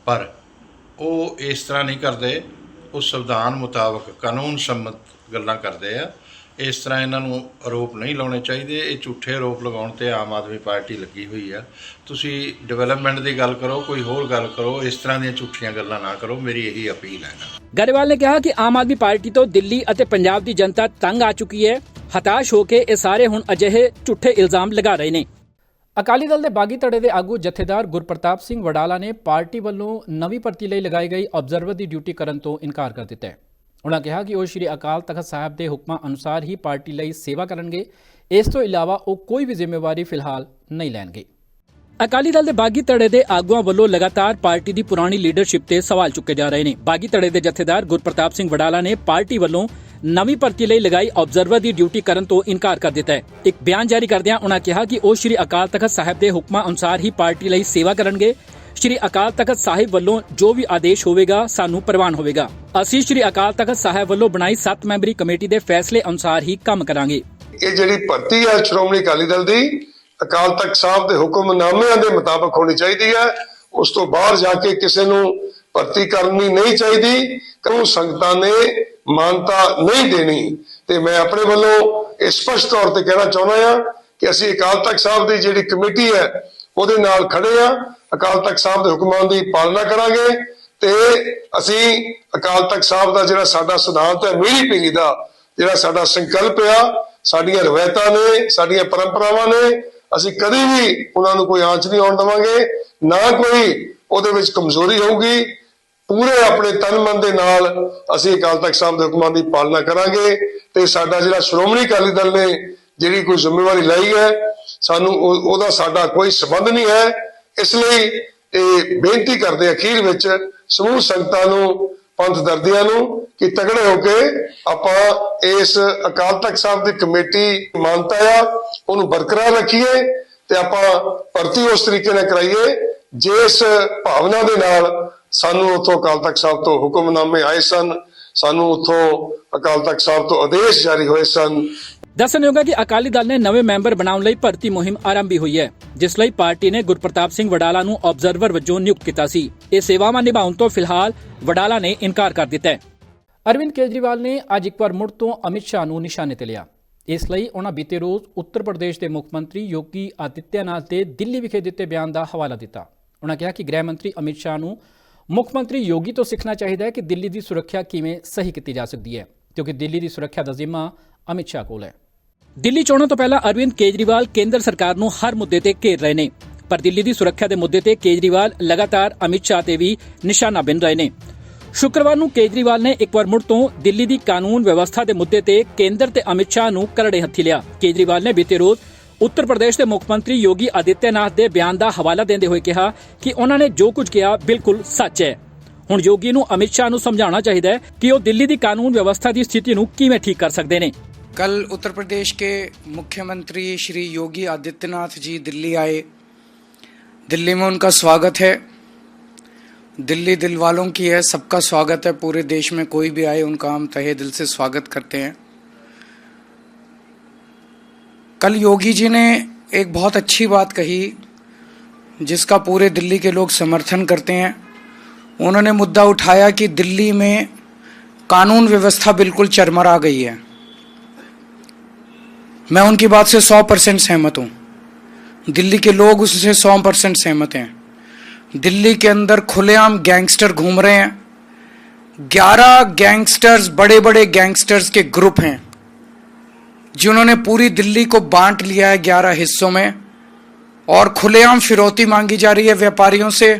ਪਰ ਉਹ ਇਸ ਤਰ੍ਹਾਂ ਨਹੀਂ ਕਰਦੇ। ਉਹ ਸੰਵਿਧਾਨ ਮੁਤਾਬਕ ਕਾਨੂੰਨ ਸੰਮਤ ਗੱਲਾਂ ਕਰਦੇ ਆ। ਇਸ ਤਰ੍ਹਾਂ ਇਹਨਾਂ ਨੂੰ ਆਰੋਪ ਨਹੀਂ ਲਾਉਣੇ ਚਾਹੀਦੇ। ਇਹ ਝੂਠੇ ਆਰੋਪ ਲਗਾਉਣ ਤੇ ਆਮ ਆਦਮੀ ਪਾਰਟੀ ਲੱਗੀ ਹੋਈ ਆ। ਤੁਸੀਂ ਡਿਵੈਲਪਮੈਂਟ ਦੀ ਗੱਲ ਕਰੋ ਕੋਈ ਹੋਰ ਗੱਲ ਕਰੋ ਇਸ ਤਰ੍ਹਾਂ ਦੀਆਂ ਝੂਠੀਆਂ ਗੱਲਾਂ ਨਾ ਕਰੋ। ਮੇਰੀ ਇਹੀ ਅਪੀਲ ਹੈ ਗਰੇਵਾਲ ਨੇ ਕਿਹਾ ਕਿ ਆਮ ਆਦਮੀ ਪਾਰਟੀ ਤੋਂ ਦਿੱਲੀ ਅਤੇ ਪੰਜਾਬ ਦੀ ਜਨਤਾ ਤੰਗ ਆ ਚੁੱਕੀ ਹੈ। ਹਤਾਸ਼ ਹੋ ਕੇ ਇਹ ਸਾਰੇ ਹੁਣ ਅਜਿਹੇ ਝੂਠੇ ਇਲਜ਼ਾਮ ਲਗਾ ਰਹੇ ਨੇ। ਅਕਾਲੀ ਦਲ ਦੇ ਬਾਗੀ ਧੜੇ ਦੇ ਆਗੂ ਜਥੇਦਾਰ ਗੁਰਪ੍ਰਤਾਪ ਸਿੰਘ ਵਡਾਲਾ ਨੇ ਪਾਰਟੀ ਵੱਲੋਂ ਨਵੀਂ ਭਰਤੀ ਲਈ ਲਗਾਈ ਗਈ ਆਬਜ਼ਰਵਰ ਦੀ ਡਿਊਟੀ ਕਰਨ ਤੋਂ ਇਨਕਾਰ ਕਰ ਦਿੱਤਾ ਹੈ। ਉਹਨਾਂ ਕਿਹਾ ਕਿ ਉਹ ਸ਼੍ਰੀ ਅਕਾਲ ਤਖਤ ਸਾਹਿਬ ਦੇ ਹੁਕਮਾਂ ਅਨੁਸਾਰ ਹੀ ਪਾਰਟੀ ਲਈ ਸੇਵਾ ਕਰਨਗੇ। ਇਸ ਤੋਂ ਇਲਾਵਾ ਉਹ ਕੋਈ ਵੀ ਜ਼ਿੰਮੇਵਾਰੀ ਫਿਲਹਾਲ ਨਹੀਂ ਲੈਣਗੇ। ਅਕਾਲੀ ਦਲ ਦੇ ਬਾਗੀ ਧੜੇ ਦੇ ਆਗੂਆਂ ਵੱਲੋਂ ਲਗਾਤਾਰ ਪਾਰਟੀ ਦੀ ਪੁਰਾਣੀ ਲੀਡਰਸ਼ਿਪ ਤੇ ਸਵਾਲ ਚੁੱਕੇ ਜਾ ਰਹੇ ਨੇ। ਬਾਗੀ ਧੜੇ ਦੇ ਜਥੇਦਾਰ ਗੁਰਪ੍ਰਤਾਪ ਸਿੰਘ ਵਡਾਲਾ ਨੇ ਪਾਰਟੀ ਵੱਲੋਂ ਨਵੀਂ ਭਰਤੀ ਲਈ ਲਗਾਈ ਆਬਜ਼ਰਵਰ ਦੀ ਡਿਊਟੀ ਕਰਨ ਤੋਂ ਇਨਕਾਰ ਕਰ ਦਿੱਤਾ ਹੈ। ਇੱਕ ਬਿਆਨ ਜਾਰੀ ਕਰਦਿਆਂ ਉਹਨਾਂ ਕਿਹਾ ਕਿ ਉਹ ਸ਼੍ਰੀ ਅਕਾਲ ਤਖਤ ਸਾਹਿਬ ਦੇ ਹੁਕਮਾਂ ਅਨੁਸਾਰ ਹੀ ਪਾਰਟੀ ਲਈ ਸੇਵਾ ਕਰਨਗੇ। ਸ਼੍ਰੀ ਅਕਾਲ ਤਖਤ ਸਾਹਿਬ ਵੱਲੋਂ ਜੋ ਵੀ ਆਦੇਸ਼ ਹੋਵੇਗਾ, ਸਾਨੂੰ ਪ੍ਰਵਾਨ ਹੋਵੇਗਾ। ਅਸੀਂ ਸ਼੍ਰੀ ਅਕਾਲ ਤਖਤ ਸਾਹਿਬ ਵੱਲੋਂ ਬਣਾਈ 7 ਮੈਂਬਰੀ ਕਮੇਟੀ ਦੇ ਫੈਸਲੇ ਅਨੁਸਾਰ ਹੀ ਕੰਮ ਕਰਾਂਗੇ। ਇਹ ਜਿਹੜੀ ਭਰਤੀ ਹੈ, ਸ਼੍ਰੋਮਣੀ ਅਕਾਲੀ ਦਲ ਦੀ, ਅਕਾਲ ਤਖਤ ਸਾਹਿਬ ਦੇ ਹੁਕਮਨਾਮਿਆਂ ਦੇ ਮੁਤਾਬਕ ਹੋਣੀ ਚਾਹੀਦੀ ਹੈ। ਉਸ ਤੋਂ ਬਾਹਰ ਜਾ ਕੇ ਕਿਸੇ ਨੂੰ ਭਰਤੀ ਕਰਨੀ ਨਹੀਂ ਚਾਹੀਦੀ ਕਿਉਂ ਸੰਗਤਾਂ ਨੇ ਮਾਨਤਾ ਨਹੀਂ ਦੇਣੀ। ਤੇ ਮੈਂ ਆਪਣੇ ਵੱਲੋਂ ਇਹ ਸਪਸ਼ਟ ਤੌਰ ਤੇ ਕਹਿਣਾ ਚਾਹੁੰਦਾ ਹਾਂ ਕਿ ਅਸੀਂ ਅਕਾਲ ਤਖਤ ਸਾਹਿਬ ਦੀ ਜਿਹੜੀ ਕਮੇਟੀ ਹੈ, ਉਹਦੇ ਨਾਲ ਖੜੇ ਆ ਅਕਾਲ ਤਖਤ ਸਾਹਿਬ ਦੇ ਹੁਕਮਾਂ ਦੀ ਪਾਲਣਾ ਕਰਾਂਗੇ ਤੇ ਅਸੀਂ ਅਕਾਲ ਤਖਤ ਸਾਹਿਬ ਦਾ ਜਿਹੜਾ ਸਾਡਾ ਸਿਧਾਂਤ ਹੈ, ਮੀਰੀ ਪੀੜੀ ਦਾ ਜਿਹੜਾ ਸਾਡਾ ਸੰਕਲਪ ਆ, ਸਾਡੀਆਂ ਰਵਾਇਤਾਂ ਨੇ, ਸਾਡੀਆਂ ਪਰੰਪਰਾਵਾਂ ਨੇ, ਅਸੀਂ ਕਦੇ ਵੀ ਉਹਨਾਂ ਨੂੰ ਕੋਈ ਆਂਚ ਨਹੀਂ ਆਉਣ ਦੇਵਾਂਗੇ, ਨਾ ਕੋਈ ਉਹਦੇ ਵਿੱਚ ਕਮਜ਼ੋਰੀ ਹੋਊਗੀ। ਪੂਰੇ ਆਪਣੇ ਤਨ ਮਨ ਦੇ ਨਾਲ ਅਸੀਂ ਅਕਾਲ ਤਖਤ ਸਾਹਿਬ ਦੇ ਹੁਕਮਾਂ ਦੀ ਪਾਲਣਾ ਕਰਾਂਗੇ ਤੇ ਸਾਡਾ ਜਿਹੜਾ ਸ਼੍ਰੋਮਣੀ ਅਕਾਲੀ ਦਲ ਨੇ, ਜਿਹੜੀ ਕੋਈ ਜ਼ਿੰਮੇਵਾਰੀ ਲਈ ਹੈ, ਸਾਨੂੰ ਉਹਦਾ ਸਾਡਾ ਕੋਈ ਸਬੰਧ ਨਹੀਂ ਹੈ। ਇਸ ਲਈ ਇਹ ਬੇਨਤੀ ਕਰਦੇ ਅਖੀਰ ਵਿੱਚ ਸਮੂਹ ਸੰਗਤਾਂ ਨੂੰ, ਪੰਥ ਦਰਦੀਆਂ ਨੂੰ ਕਿ ਤਗੜੇ ਹੋ ਕੇ ਆਪਾਂ ਇਸ ਅਕਾਲ ਤਖਤ ਸਾਹਿਬ ਦੀ ਕਮੇਟੀ ਮਾਨਤਾ ਆ, ਉਹਨੂੰ ਬਰਕਰਾਰ ਰੱਖੀਏ ਤੇ ਆਪਾਂ ਭਰਤੀ ਉਸ ਤਰੀਕੇ ਨਾਲ ਕਰਾਈਏ ਜਿਸ ਭਾਵਨਾ ਦੇ ਨਾਲ ਸਾਨੂੰ ਉੱਥੋਂ ਅਕਾਲ ਤਖਤ ਸਾਹਿਬ ਤੋਂ ਹੁਕਮਨਾਮੇ ਆਏ ਸਨ ਸਾਨੂੰ ਉੱਥੋਂ ਅਕਾਲ ਤਖਤ ਸਾਹਿਬ ਤੋਂ ਆਦੇਸ਼ ਜਾਰੀ ਹੋਏ ਸਨ। ਦੱਸਣਯੋਗ ਹੈ ਕਿ ਅਕਾਲੀ ਦਲ ਨੇ ਨਵੇਂ ਮੈਂਬਰ ਬਣਾਉਣ ਲਈ ਭਰਤੀ ਮੁਹਿੰਮ ਆਰੰਭੀ ਹੋਈ ਹੈ, ਜਿਸ ਲਈ ਪਾਰਟੀ ਨੇ ਗੁਰਪ੍ਰਤਾਪ ਸਿੰਘ ਵਡਾਲਾ ਨੂੰ ਆਬਜ਼ਰਵਰ ਵਜੋਂ ਨਿਯੁਕਤ ਕੀਤਾ ਸੀ। ਇਹ ਸੇਵਾਵਾਂ ਨਿਭਾਉਣ ਤੋਂ ਫਿਲਹਾਲ ਵਡਾਲਾ ਨੇ ਇਨਕਾਰ ਕਰ ਦਿੱਤਾ ਹੈ। ਅਰਵਿੰਦ ਕੇਜਰੀਵਾਲ ਨੇ ਅੱਜ ਇੱਕ ਵਾਰ ਮੁੜ ਤੋਂ ਅਮਿਤ ਸ਼ਾਹ ਨੂੰ ਨਿਸ਼ਾਨੇ ਤੇ ਲਿਆ। ਇਸ ਲਈ ਉਹਨਾਂ ਬੀਤੇ ਰੋਜ਼ ਉੱਤਰ ਪ੍ਰਦੇਸ਼ ਦੇ ਮੁੱਖ ਮੰਤਰੀ ਯੋਗੀ ਆਦਿੱਤਿਆਨਾਥ ਦੇ ਦਿੱਲੀ ਵਿਖੇ ਦਿੱਤੇ ਬਿਆਨ ਦਾ ਹਵਾਲਾ ਦਿੱਤਾ। ਉਹਨਾਂ ਕਿਹਾ ਕਿ ਗ੍ਰਹਿ ਮੰਤਰੀ ਅਮਿਤ ਸ਼ਾਹ ਨੂੰ ਮੁੱਖ ਮੰਤਰੀ ਯੋਗੀ ਤੋਂ ਸਿੱਖਣਾ ਚਾਹੀਦਾ ਹੈ ਕਿ ਦਿੱਲੀ ਦੀ ਸੁਰੱਖਿਆ ਕਿਵੇਂ ਸਹੀ ਕੀਤੀ ਜਾ ਸਕਦੀ ਹੈ, ਕਿਉਂਕਿ ਦਿੱਲੀ ਦੀ ਸੁਰੱਖਿਆ ਦਾ ਜ਼ਿੰਮਾ ਅਮਿਤ ਸ਼ਾਹ ਕੋਲ ਹੈ। ਦਿੱਲੀ ਚੋਣਾਂ ਤੋਂ ਪਹਿਲਾਂ ਅਰਵਿੰਦ ਕੇਜਰੀਵਾਲ ਕੇਂਦਰ ਸਰਕਾਰ ਨੂੰ ਹਰ ਮੁੱਦੇ ਤੇ ਘੇਰ ਰਹੇ ਨੇ, ਪਰ ਦਿੱਲੀ ਦੀ ਸੁਰੱਖਿਆ ਦੇ ਮੁੱਦੇ ਤੇ ਕੇਜਰੀਵਾਲ ਲਗਾਤਾਰ ਅਮਿਤ ਸ਼ਾਹ ਤੇ ਵੀ ਨਿਸ਼ਾਨਾ ਬਿੰਨ ਰਹੇ ਨੇ। ਸ਼ੁੱਕਰਵਾਰ ਨੂੰ ਕੇਜਰੀਵਾਲ ਨੇ ਇੱਕ ਵਾਰ ਮੁੜ ਤੋਂ ਦਿੱਲੀ ਦੀ ਕਾਨੂੰਨ ਵਿਵਸਥਾ ਦੇ ਮੁੱਦੇ ਤੇ ਕੇਂਦਰ ਤੇ ਅਮਿਤ ਸ਼ਾਹ ਨੂੰ ਕਰੜੇ ਹੱਥੀ ਲਿਆ। ਕੇਜਰੀਵਾਲ ਨੇ ਬੀਤੇ ਰੋਜ਼ ਉੱਤਰ ਪ੍ਰਦੇਸ਼ ਦੇ ਮੁੱਖ ਮੰਤਰੀ ਯੋਗੀ ਆਦਿੱਤਿਆਨਾਥ ਦੇ ਬਿਆਨ ਦਾ ਹਵਾਲਾ ਦਿੰਦੇ ਹੋਏ ਕਿਹਾ ਕਿ ਉਹਨਾਂ ਨੇ ਜੋ ਕੁਝ ਕਿਹਾ ਬਿਲਕੁਲ ਸੱਚ ਹੈ ਹੁਣ ਯੋਗੀ ਨੂੰ ਅਮਿਤ ਸ਼ਾਹ ਨੂੰ ਸਮਝਾਉਣਾ ਚਾਹੀਦਾ ਹੈ ਕਿ ਉਹ ਦਿੱਲੀ ਦੀ ਕਾਨੂੰਨ ਵਿਵਸਥਾ ਦੀ ਸਥਿਤੀ ਨੂੰ ਕਿਵੇਂ ਠੀਕ ਕਰ ਸਕਦੇ ਨੇ कल उत्तर प्रदेश के मुख्यमंत्री श्री योगी आदित्यनाथ जी दिल्ली आए दिल्ली में उनका स्वागत है दिल्ली दिल वालों की है सबका स्वागत है पूरे देश में कोई भी आए उनका हम तहे दिल से स्वागत करते हैं कल योगी जी ने एक बहुत अच्छी बात कही, जिसका पूरे दिल्ली के लोग समर्थन करते हैं। उन्होंने मुद्दा उठाया कि दिल्ली में कानून व्यवस्था बिल्कुल चरमरा गई है। मैं उनकी बात से सौ परसेंट सहमत हूँ। दिल्ली के लोग उससे सौ परसेंट सहमत हैं। दिल्ली के अंदर खुलेआम गैंगस्टर घूम रहे हैं। ग्यारह गैंगस्टर्स बड़े बड़े गैंगस्टर्स के ग्रुप हैं। जिन्होंने पूरी दिल्ली को बांट लिया है ग्यारह हिस्सों में, और खुलेआम फिरौती मांगी जा रही है व्यापारियों से।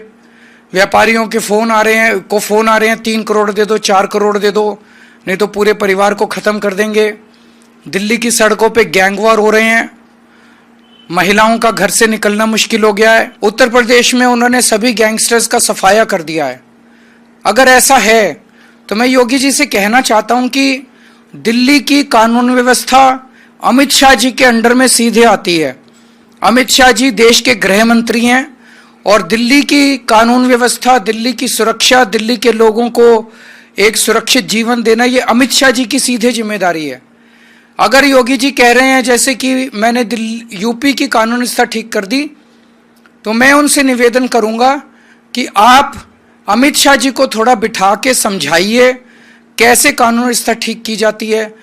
व्यापारियों के फ़ोन आ रहे हैं, को फ़ोन आ रहे हैं, तीन करोड़ दे दो, चार करोड़ दे दो, नहीं तो पूरे परिवार को खत्म कर देंगे। दिल्ली की सड़कों पे गैंगवार हो रहे हैं। महिलाओं का घर से निकलना मुश्किल हो गया है। उत्तर प्रदेश में उन्होंने सभी गैंगस्टर्स का सफाया कर दिया है। अगर ऐसा है तो मैं योगी जी से कहना चाहता हूँ कि दिल्ली की कानून व्यवस्था अमित शाह जी के अंडर में सीधे आती है। अमित शाह जी देश के गृह मंत्री हैं और दिल्ली की कानून व्यवस्था, दिल्ली की सुरक्षा, दिल्ली के लोगों को एक सुरक्षित जीवन देना, ये अमित शाह जी की सीधे ज़िम्मेदारी है। अगर योगी जी कह रहे हैं, जैसे कि मैंने दिल्ली यूपी की कानून व्यवस्था ठीक कर दी तो मैं उनसे निवेदन करूँगा कि आप अमित शाह जी को थोड़ा बिठा के समझाइए, कैसे कानून व्यवस्था ठीक की जाती है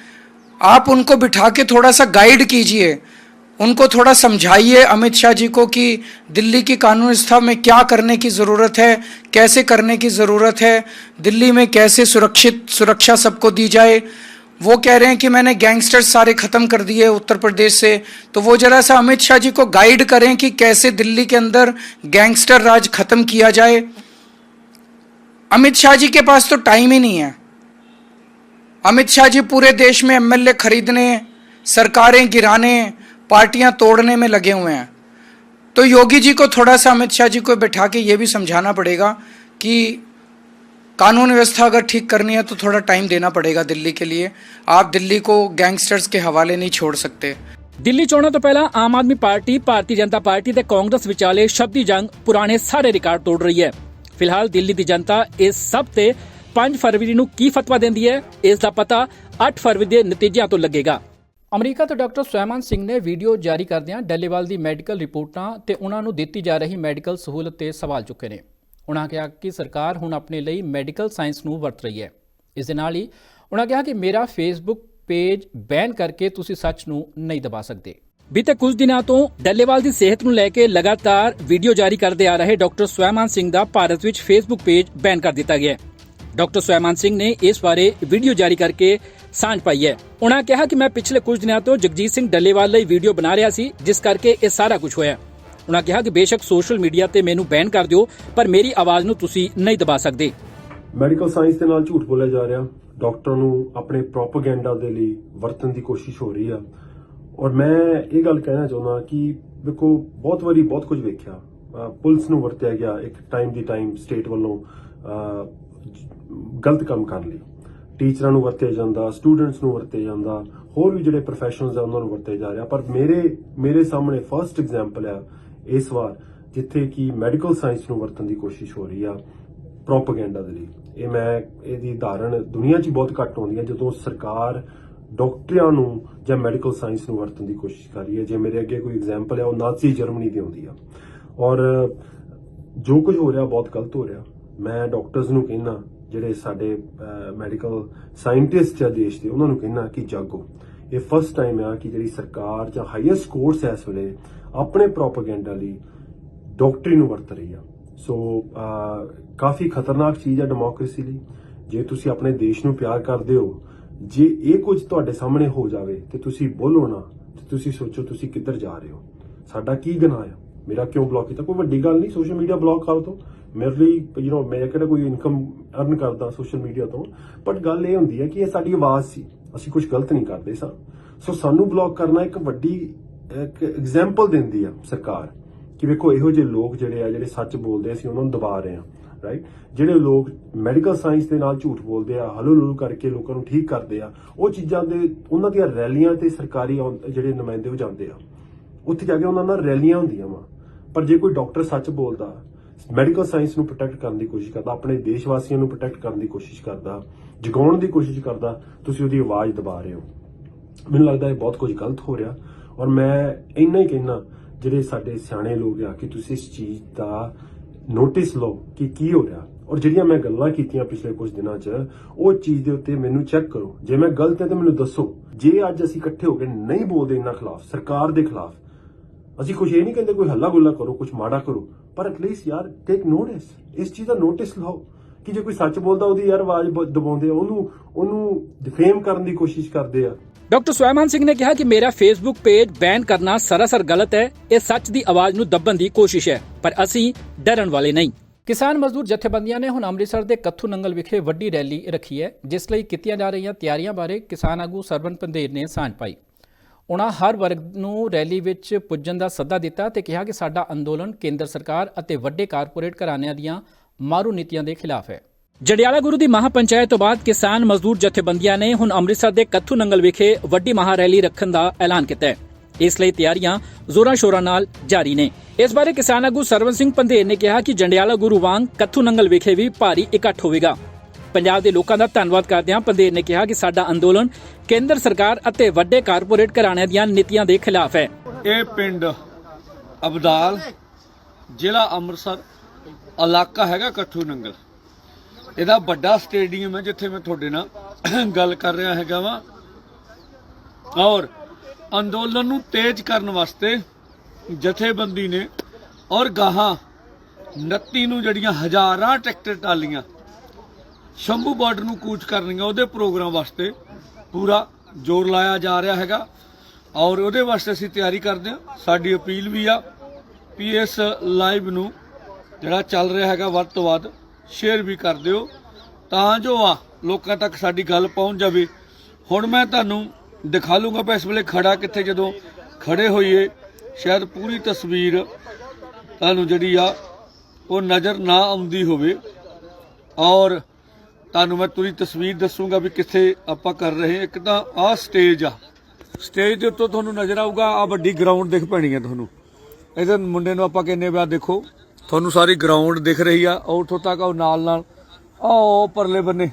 आप उनको बिठा के थोड़ा सा गाइड कीजिए। उनको थोड़ा समझाइए अमित शाह जी को कि दिल्ली की कानून व्यवस्था में क्या करने की ज़रूरत है, कैसे करने की ज़रूरत है, दिल्ली में कैसे सुरक्षित, सुरक्षा सबको दी जाए। वो कह रहे हैं कि मैंने गैंगस्टर सारे ख़त्म कर दिए उत्तर प्रदेश से। तो वो जरा सा अमित शाह जी को गाइड करें कि कैसे दिल्ली के अंदर गैंगस्टर राज ख़त्म किया जाए। अमित शाह जी के पास तो टाइम ही नहीं है। अमित शाह जी पूरे देश में एमएलए खरीदने सरकारें गिराने पार्टियां तोड़ने में लगे हुए हैं तो योगी जी को थोड़ा सा अमित शाह जी को बैठा के ये भी समझाना पड़ेगा कि कानून व्यवस्था अगर ठीक करनी है तो थोड़ा टाइम देना पड़ेगा दिल्ली के लिए आप दिल्ली को गैंगस्टर्स के हवाले नहीं छोड़ सकते ਦਿੱਲੀ ਚੋਣਾਂ ਤੋਂ ਪਹਿਲਾਂ ਆਮ ਆਦਮੀ ਪਾਰਟੀ ਭਾਰਤੀ ਜਨਤਾ ਪਾਰਟੀ ਤੇ ਕਾਂਗਰਸ ਵਿਚਾਲੇ ਸ਼ਬਦੀ ਜੰਗ ਪੁਰਾਣੇ ਸਾਰੇ ਰਿਕਾਰਡ ਤੋੜ ਰਹੀ ਹੈ ਫਿਲਹਾਲ ਦਿੱਲੀ ਦੀ ਜਨਤਾ ਇਸ ਸਭ ਤੇ 5 ਫਰਵਰੀ ਨੂੰ ਕੀ ਫਤਵਾ ਦਿੰਦੀ ਹੈ ਇਸ ਦਾ ਪਤਾ 8 ਫਰਵਰੀ ਦੇ ਨਤੀਜਿਆਂ ਤੋਂ ਲੱਗੇਗਾ। ਅਮਰੀਕਾ ਤੋਂ ਡਾਕਟਰ ਸੁਐਮਨ ਸਿੰਘ ਨੇ ਵੀਡੀਓ ਜਾਰੀ ਕਰਦਿਆਂ ਡੱਲੇਵਾਲ ਦੀ ਮੈਡੀਕਲ ਰਿਪੋਰਟਾਂ ਤੇ ਉਹਨਾਂ ਨੂੰ ਦਿੱਤੀ ਜਾ ਰਹੀ ਮੈਡੀਕਲ ਸਹੂਲਤ ਤੇ ਸਵਾਲ ਚੁੱਕੇ ਨੇ। ਉਹਨਾਂ ਕਿਹਾ ਕਿ ਸਰਕਾਰ ਹੁਣ ਆਪਣੇ ਲਈ ਮੈਡੀਕਲ ਸਾਇੰਸ ਨੂੰ ਵਰਤ ਰਹੀ ਹੈ। ਇਸ ਦੇ ਨਾਲ ਹੀ ਉਹਨਾਂ ਕਿਹਾ ਕਿ ਮੇਰਾ ਫੇਸਬੁੱਕ ਪੇਜ ਬੈਨ ਕਰਕੇ ਤੁਸੀਂ ਸੱਚ ਨੂੰ ਨਹੀਂ ਦਬਾ ਸਕਦੇ। ਬੀਤੇ ਕੁਝ ਦਿਨਾਂ ਤੋਂ ਡੱਲੇਵਾਲ ਦੀ ਸਿਹਤ ਨੂੰ ਲੈ ਕੇ ਲਗਾਤਾਰ ਵੀਡੀਓ ਜਾਰੀ ਕਰਦੇ ਆ ਰਹੇ ਡਾਕਟਰ ਸਵੈਮਾਨ ਸਿੰਘ ਦਾ ਭਾਰਤ ਵਿੱਚ ਫੇਸਬੁੱਕ ਪੇਜ ਬੈਨ ਕਰ ਦਿੱਤਾ ਗਿਆ ਹੈ। ਡਾਕਟਰ ਸਵੈਮਾਨ ਸਿੰਘ ਨੇ ਇਸ ਬਾਰੇ ਵੀਡੀਓ ਜਾਰੀ ਕਰਕੇ ਸਾਂਝ ਪਾਈ ਹੈ। ਉਹਨਾਂ ਕਿਹਾ ਕਿ ਮੈਂ ਪਿਛਲੇ ਕੁਝ ਦਿਨਾਂ ਤੋਂ ਜਗਜੀਤ ਸਿੰਘ ਡੱਲੇਵਾਲ ਲਈ ਵੀਡੀਓ ਬਣਾ ਰਿਹਾ ਸੀ, ਜਿਸ ਕਰਕੇ ਇਹ ਸਾਰਾ ਕੁਝ ਹੋਇਆ। ਉਹਨਾਂ ਕਿਹਾ ਕਿ ਬੇਸ਼ੱਕ ਸੋਸ਼ਲ ਮੀਡੀਆ ਤੇ ਮੈਨੂੰ ਬੈਨ ਕਰ ਦਿਓ, ਪਰ ਮੇਰੀ ਆਵਾਜ਼ ਨੂੰ ਤੁਸੀਂ ਨਹੀਂ ਦਬਾ ਸਕਦੇ। ਮੈਡੀਕਲ ਸਾਇੰਸ ਦੇ ਨਾਲ ਝੂਠ ਬੋਲਿਆ ਜਾ ਰਿਹਾ। ਡਾਕਟਰਾਂ ਨੂੰ ਆਪਣੇ ਪ੍ਰੋਪਾਗੈਂਡਾ ਦੇ ਲਈ ਵਰਤਣ ਦੀ ਕੋਸ਼ਿਸ਼ ਹੋ ਰਹੀ ਆ। ਔਰ ਮੈਂ ਇਹ ਗੱਲ ਕਹਿਣਾ ਚਾਹੁੰਦਾ ਕਿ ਵੇਖੋ, ਬਹੁਤ ਵਾਰੀ ਬਹੁਤ ਕੁਝ ਵੇਖਿਆ। ਪੁਲਿਸ ਨੂੰ ਵਰਤਿਆ ਗਿਆ ਇੱਕ ਟਾਈਮ ਦੀ ਟਾਈਮ ਸਟੇਟ ਵੱਲੋਂ। ਗਲਤ ਕੰਮ ਕਰਨ ਲਈ ਟੀਚਰਾਂ ਨੂੰ ਵਰਤਿਆ ਜਾਂਦਾ, ਸਟੂਡੈਂਟਸ ਨੂੰ ਵਰਤਿਆ ਜਾਂਦਾ, ਹੋਰ ਵੀ ਜਿਹੜੇ ਪ੍ਰੋਫੈਸ਼ਨਲਸ ਆ, ਉਹਨਾਂ ਨੂੰ ਵਰਤੇ ਜਾ ਰਿਹਾ। ਪਰ ਮੇਰੇ ਮੇਰੇ ਸਾਹਮਣੇ ਫਰਸਟ ਐਗਜ਼ਾਮਪਲ ਆ ਇਸ ਵਾਰ, ਜਿੱਥੇ ਕਿ ਮੈਡੀਕਲ ਸਾਇੰਸ ਨੂੰ ਵਰਤਣ ਦੀ ਕੋਸ਼ਿਸ਼ ਹੋ ਰਹੀ ਆ ਪ੍ਰੋਪਗੈਂਡਾ ਦੇ ਲਈ। ਇਹ ਮੈਂ, ਇਹਦੀ ਧਾਰਨ ਦੁਨੀਆ 'ਚ ਬਹੁਤ ਘੱਟ ਹੁੰਦੀ ਹੈ ਜਦੋਂ ਸਰਕਾਰ ਡਾਕਟਰਾਂ ਨੂੰ ਜਾਂ ਮੈਡੀਕਲ ਸਾਇੰਸ ਨੂੰ ਵਰਤਣ ਦੀ ਕੋਸ਼ਿਸ਼ ਕਰ ਰਹੀ ਹੈ ਜੇ ਮੇਰੇ ਅੱਗੇ ਕੋਈ ਐਗਜ਼ਾਮਪਲ ਹੈ ਉਹ ਨਾਜ਼ੀ ਜਰਮਨੀ ਦੀ ਆਉਂਦੀ ਆ। ਔਰ ਜੋ ਕੁਝ ਹੋ ਰਿਹਾ, ਬਹੁਤ ਗਲਤ ਹੋ ਰਿਹਾ। ਮੈਂ ਡਾਕਟਰਸ ਨੂੰ ਕਹਿੰਦਾ ਜਿਹੜੇ ਸਾਡੇ ਮੈਡੀਕਲ ਸਾਇੰਟਿਸਟ ਆ ਦੇਸ਼ ਦੇ, ਉਹਨਾਂ ਨੂੰ ਕਹਿੰਦਾ ਕਿ ਜਾਗੋ। ਇਹ ਫਸਟ ਟਾਈਮ ਆ ਕਿ ਜਿਹੜੀ ਸਰਕਾਰ ਜਾਂ ਹਾਈਐਸਟ ਕੋਰਟਸ ਇਸ ਵੇਲੇ, ਆਪਣੇ ਪ੍ਰੋਪਗੈਂਡਾ ਲਈ ਡਾਕਟਰੀ ਨੂੰ ਵਰਤ ਰਹੀ ਆ। ਸੋ ਕਾਫੀ ਖਤਰਨਾਕ ਚੀਜ਼ ਆ ਡੈਮੋਕ੍ਰੇਸੀ ਲਈ। ਜੇ ਤੁਸੀਂ ਆਪਣੇ ਦੇਸ਼ ਨੂੰ ਪਿਆਰ ਕਰਦੇ ਹੋ, ਜੇ ਇਹ ਕੁਝ ਤੁਹਾਡੇ ਸਾਹਮਣੇ ਹੋ ਜਾਵੇ, ਤੇ ਤੁਸੀਂ ਬੋਲੋ ਨਾ, ਤੇ ਤੁਸੀਂ ਸੋਚੋ ਤੁਸੀਂ ਕਿੱਧਰ ਜਾ ਰਹੇ ਹੋ। ਸਾਡਾ ਕੀ ਗੁਨਾਹ ਆ? ਮੇਰਾ ਕਿਉਂ ਬਲੌਕ ਕੀਤਾ? ਕੋਈ ਵੱਡੀ ਗੱਲ ਨਹੀਂ ਸੋਸ਼ਲ ਮੀਡੀਆ ਬਲੌਕ ਕਰ। ਦੋ ਮੇਰੇ ਲਈ ਯੂ نو ਮੈਂ ਕਿਹੜਾ ਕੋਈ ਇਨਕਮ ਅਰਨ ਕਰਦਾ ਸੋਸ਼ਲ ਮੀਡੀਆ ਤੋਂ ਬਟ ਗੱਲ ਇਹ ਹੁੰਦੀ ਹੈ ਕਿ ਇਹ ਸਾਡੀ ਆਵਾਜ਼ ਸੀ। ਅਸੀਂ ਕੁਝ ਗਲਤ ਨਹੀਂ ਕਰਦੇ ਸਾਂ। ਸੋ ਸਾਨੂੰ ਬਲੌਕ ਕਰਨਾ ਇੱਕ ਵੱਡੀ ਇੱਕ ਐਗਜ਼ਾਮਪਲ ਦਿੰਦੀ ਆ ਸਰਕਾਰ ਕਿ ਵੇਖੋ ਇਹੋ ਜਿਹੇ ਲੋਕ ਜਿਹੜੇ ਆ ਜਿਹੜੇ ਸੱਚ ਬੋਲਦੇ ਆ, ਅਸੀਂ ਉਹਨਾਂ ਨੂੰ ਦਬਾ ਰਹੇ ਆ ਰਾਈਟ ਜਿਹੜੇ ਲੋਕ ਮੈਡੀਕਲ ਸਾਇੰਸ ਦੇ ਨਾਲ ਝੂਠ ਬੋਲਦੇ ਆ ਹਲੂ ਹਲੂ ਕਰਕੇ ਲੋਕਾਂ ਨੂੰ ਠੀਕ ਕਰਦੇ ਆ ਉਹ ਚੀਜ਼ਾਂ ਦੇ ਉਹਨਾਂ ਦੀਆਂ ਰੈਲੀਆਂ ਤੇ ਸਰਕਾਰੀ ਆਉਂ- ਜਿਹੜੇ ਨੁਮਾਇੰਦੇ ਹੋ ਜਾਂਦੇ ਆ। ਉੱਥੇ ਜਾ ਕੇ ਉਹਨਾਂ ਨਾਲ ਰੈਲੀਆਂ ਹੁੰਦੀਆਂ ਵਾ। ਪਰ ਜੇ ਕੋਈ ਡਾਕਟਰ ਸੱਚ ਬੋਲਦਾ ਮੈਡੀਕਲ ਸਾਇੰਸ ਨੂੰ ਪ੍ਰੋਟੈਕਟ ਕਰਨ ਦੀ ਕੋਸ਼ਿਸ਼ ਕਰਦਾ, ਆਪਣੇ ਦੇਸ਼ ਵਾਸੀਆਂ ਨੂੰ ਪ੍ਰੋਟੈਕਟ ਕਰਨ ਦੀ ਕੋਸ਼ਿਸ਼ ਕਰਦਾ, ਜਗਾਉਣ ਦੀ ਕੋਸ਼ਿਸ਼ ਕਰਦਾ, ਤੁਸੀਂ ਉਹਦੀ ਆਵਾਜ਼ ਦਬਾ ਰਹੇ ਹੋ। ਮੈਨੂੰ ਲੱਗਦਾ ਇਹ ਬਹੁਤ ਕੁਝ ਗਲਤ ਹੋ ਰਿਹਾ ਔਰ ਮੈਂ ਇੰਨਾ ਹੀ ਕਹਿਣਾ ਜਿਹੜੇ ਸਾਡੇ ਸਿਆਣੇ ਲੋਕ ਆ ਕਿ ਤੁਸੀਂ ਇਸ ਚੀਜ਼ ਦਾ ਨੋਟਿਸ ਲਓ ਕਿ ਕੀ ਹੋ ਰਿਹਾ। ਔਰ ਜਿਹੜੀਆਂ ਮੈਂ ਗੱਲਾਂ ਕੀਤੀਆਂ ਪਿਛਲੇ ਕੁਝ ਦਿਨਾਂ 'ਚ, ਉਹ ਚੀਜ਼ ਦੇ ਉੱਤੇ ਮੈਨੂੰ ਚੈੱਕ ਕਰੋ। ਜੇ ਮੈਂ ਗਲਤ ਹੈ ਤਾਂ ਮੈਨੂੰ ਦੱਸੋ। ਜੇ ਅੱਜ ਅਸੀਂ ਇਕੱਠੇ ਹੋ ਕੇ ਨਹੀਂ ਬੋਲਦੇ ਇਹਨਾਂ ਖਿਲਾਫ, ਸਰਕਾਰ ਦੇ ਖਿਲਾਫ, ਅਸੀਂ ਕੁਝ ਇਹ ਨਹੀਂ ਕਹਿੰਦੇ ਕੋਈ ਹੱਲਾ ਗੁੱਲਾ ਕਰੋ, ਕੁਝ ਮਾੜਾ ਕਰੋ। ਪਰ ਐਟਲੀਸਟ ਯਾਰ ਟੇਕ ਨੋਟਿਸ ਇਸ ਚੀਜ਼ ਦਾ ਨੋਟਿਸ ਲਓ ਕਿ ਜੇ ਕੋਈ ਸੱਚ ਬੋਲਦਾ ਉਹਦੀ ਯਾਰ ਆਵਾਜ਼ ਦਬਾਉਂਦੇ ਆ ਉਹਨੂੰ ਉਹਨੂੰ ਡਿਫੇਮ ਕਰਨ ਦੀ ਕੋਸ਼ਿਸ਼ ਕਰਦੇ ਆ। ਡਾਕਟਰ ਸਵੈਮਾਨ ਸਿੰਘ ਨੇ ਕਿਹਾ ਕਿ ਮੇਰਾ ਫੇਸਬੁੱਕ ਪੇਜ ਬੈਨ ਕਰਨਾ ਸਰਾਸਰ ਗਲਤ ਹੈ ਇਹ ਸੱਚ ਦੀ ਆਵਾਜ਼ ਨੂੰ ਦੱਬਣ ਦੀ ਕੋਸ਼ਿਸ਼ ਹੈ ਪਰ ਅਸੀਂ ਡਰਨ ਵਾਲੇ ਨਹੀਂ। ਕਿਸਾਨ ਮਜ਼ਦੂਰ ਜਥੇਬੰਦੀਆਂ ਨੇ ਹੁਣ ਅੰਮ੍ਰਿਤਸਰ ਦੇ ਕੱਥੂ ਨੰਗਲ ਵਿਖੇ ਵੱਡੀ ਰੈਲੀ ਰੱਖੀ ਹੈ ਜਿਸ ਲਈ ਕੀਤੀਆਂ ਜਾ ਰਹੀਆਂ ਤਿਆਰੀਆਂ ਬਾਰੇ ਕਿਸਾਨ ਆਗੂ ਸਰਵਨ ਪੰਦੇਰ ਨੇ ਸਾਂਝ ਪਾਈ। ਉਹਨਾਂ ਹਰ ਵਰਗ ਨੂੰ ਰੈਲੀ ਵਿੱਚ ਪੁੱਜਣ ਦਾ ਸੱਦਾ ਦਿੱਤਾ ਤੇ ਕਿਹਾ ਕਿ ਸਾਡਾ ਅੰਦੋਲਨ ਕੇਂਦਰ ਸਰਕਾਰ ਅਤੇ ਵੱਡੇ ਕਾਰਪੋਰੇਟ ਘਰਾਣਿਆਂ ਦੀਆਂ ਮਾਰੂ ਨੀਤੀਆਂ ਦੇ ਖਿਲਾਫ ਹੈ। ਜੜਿਆਲਾ ਗੁਰੂ ਦੀ ਮਹਾਪੰਚਾਇਤ ਤੋਂ ਬਾਅਦ ਕਿਸਾਨ ਮਜ਼ਦੂਰ ਜਥੇਬੰਦੀਆਂ ਨੇ ਹੁਣ ਅੰਮ੍ਰਿਤਸਰ ਦੇ ਕੱਥੂ ਨੰਗਲ ਵਿਖੇ ਵੱਡੀ ਮਹਾ ਰੈਲੀ ਰੱਖਣ ਦਾ ਐਲਾਨ ਕੀਤਾ ਹੈ। ਇਸ ਲਈ ਤਿਆਰੀਆਂ ਜ਼ੋਰਾਂ ਸ਼ੋਰਾਂ ਨਾਲ ਜਾਰੀ ਨੇ। ਇਸ ਬਾਰੇ ਕਿਸਾਨ ਆਗੂ ਸਰਵਨ ਸਿੰਘ ਪੰਧੇਰ ਨੇ ਕਿਹਾ ਕਿ ਜੰਡਿਆਲਾ ਗੁਰੂ ਵਾਂਗ ਕੱਥੂ ਨੰਗਲ ਵਿਖੇ ਵੀ ਭਾਰੀ ਇਕੱਠ ਹੋਵੇਗਾ। ਪੰਜਾਬ ਦੇ ਲੋਕਾਂ ਦਾ ਧੰਨਵਾਦ ਕਰਦਿਆਂ ਪੰਧੇਰ ਨੇ ਕਿਹਾ ਕਿ ਸਾਡਾ ਅੰਦੋਲਨ ਕੇਂਦਰ ਸਰਕਾਰ ਅਤੇ ਵੱਡੇ ਕਾਰਪੋਰੇਟ ਘਰਾਣਿਆਂ ਦੀਆਂ ਨੀਤੀਆਂ ਦੇ ਖਿਲਾਫ ਹੈ। ਇਹ ਪਿੰਡ ਅਬਦਾਲ ਜ਼ਿਲ੍ਹਾ ਅੰਮ੍ਰਿਤਸਰ ਇਲਾਕਾ ਹੈਗਾ ਕੱਠੂ ਨੰਗਲ। ਇਹਦਾ ਵੱਡਾ ਸਟੇਡੀਅਮ ਹੈ ਜਿੱਥੇ ਮੈਂ ਤੁਹਾਡੇ ਨਾਲ ਗੱਲ ਕਰ ਰਿਹਾ ਹੈਗਾ ਵਾਂ। ਔਰ ਅੰਦੋਲਨ ਨੂੰ ਤੇਜ਼ ਕਰਨ ਵਾਸਤੇ ਜਥੇਬੰਦੀ ਨੇ ਔਰ ਗਾਹਾਂ 29 ਨੂੰ ਜਿਹੜੀਆਂ ਹਜ਼ਾਰਾਂ ਟਰੈਕਟਰ ਟਾਲੀਆਂ ਸ਼ੰਭੂ ਬਾਰਡਰ ਨੂੰ ਕੂਚ ਕਰਨੀਆਂ ਉਹਦੇ ਪ੍ਰੋਗਰਾਮ ਵਾਸਤੇ ਪੂਰਾ ਜ਼ੋਰ ਲਾਇਆ ਜਾ ਰਿਹਾ ਹੈਗਾ। ਔਰ ਉਹਦੇ ਵਾਸਤੇ ਅਸੀਂ ਤਿਆਰੀ ਕਰਦੇ ਹਾਂ। ਸਾਡੀ ਅਪੀਲ ਵੀ ਆ, ਵੀ ਇਸ ਲਾਈਵ ਨੂੰ ਜਿਹੜਾ ਚੱਲ ਰਿਹਾ ਹੈਗਾ ਵੱਧ ਤੋਂ ਵੱਧ ਸ਼ੇਅਰ ਵੀ ਕਰ ਦਿਓ। ਤਾਂ ਜੋ ਆ ਲੋਕਾਂ ਤੱਕ ਸਾਡੀ ਗੱਲ ਪਹੁੰਚ ਜਾਵੇ। ਹੁਣ ਮੈਂ ਤੁਹਾਨੂੰ ਦਿਖਾ ਲੂੰਗਾ ਵੀ ਇਸ ਵੇਲੇ ਖੜਾ ਕਿੱਥੇ, ਜਦੋਂ ਖੜੇ ਹੋਈਏ, ਸ਼ਾਇਦ ਪੂਰੀ ਤਸਵੀਰ ਤੁਹਾਨੂੰ ਜਿਹੜੀ ਆ ਉਹ ਨਜ਼ਰ ਨਾ ਆਉਂਦੀ ਹੋਵੇ। ਔਰ ਤੁਹਾਨੂੰ ਮੈਂ ਪੂਰੀ ਤਸਵੀਰ ਦੱਸੂਗਾ ਵੀ ਕਿੱਥੇ ਆਪਾਂ ਕਰ ਰਹੇ ਹਾਂ। ਇੱਕ ਤਾਂ ਆਹ ਸਟੇਜ ਆ। ਸਟੇਜ ਦੇ ਉੱਤੋਂ ਤੁਹਾਨੂੰ ਨਜ਼ਰ ਆਊਗਾ ਆ ਵੱਡੀ ਗਰਾਊਂਡ ਦਿਖ ਪੈਣੀ ਹੈ ਤੁਹਾਨੂੰ। ਇਹਦੇ ਮੁੰਡੇ ਨੂੰ ਆਪਾਂ ਕਹਿੰਨੇ ਵਿਆ ਦੇਖੋ, ਤੁਹਾਨੂੰ ਸਾਰੀ ਗਰਾਊਂਡ ਦਿਖ ਰਹੀ ਆ ਉਹ ਉੱਥੋਂ ਤੱਕ ਉਹ ਨਾਲ ਨਾਲ। ਆਹ ਪਰਲੇ ਬੰਨੇ,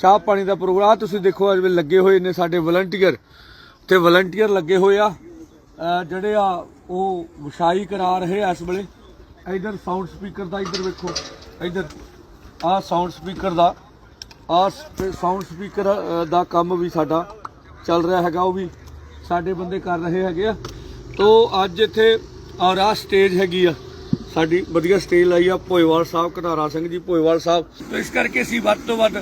ਚਾਹ ਪਾਣੀ ਦਾ ਪ੍ਰੋਗਰਾਮ, ਆਹ ਤੁਸੀਂ ਦੇਖੋ ਅੱਜ ਲੱਗੇ ਹੋਏ ਨੇ ਸਾਡੇ ਵਲੰਟੀਅਰ ਤੇ ਵਲੰਟੀਅਰ ਲੱਗੇ ਹੋਏ ਆ। ਜਿਹੜੇ ਆ, ਉਹ ਵਿਛਾਈ ਕਰਾ ਰਹੇ ਆ ਇਸ ਵੇਲੇ। ਇਧਰ ਸਾਊਂਡ ਸਪੀਕਰ ਦਾ ਇਧਰ ਵੇਖੋ, ਇਧਰ। ਆਹ ਸਾਊਂਡ ਸਪੀਕਰ ਦਾ, ਆਹ ਸਾਊਂਡ ਸਪੀਕਰ ਦਾ ਕੰਮ ਵੀ ਸਾਡਾ ਚੱਲ ਰਿਹਾ ਹੈਗਾ, ਉਹ ਵੀ ਸਾਡੇ ਬੰਦੇ ਕਰ ਰਹੇ ਹੈਗੇ ਆ। ਤੋ ਅੱਜ ਇੱਥੇ ਔਰ ਆਹ ਸਟੇਜ ਹੈਗੀ ਆ, ਸਾਡੀ ਵਧੀਆ ਸਟੇਜ ਲਾਈ ਆ, ਭੋਇਵਾਲ ਸਾਹਿਬ ਕਟਾਰਾ ਸਿੰਘ ਜੀ, ਭੋਇਵਾਲ ਸਾਹਿਬ। ਤੋ ਇਸ ਕਰਕੇ ਅਸੀਂ ਵੱਧ ਤੋਂ ਵੱਧ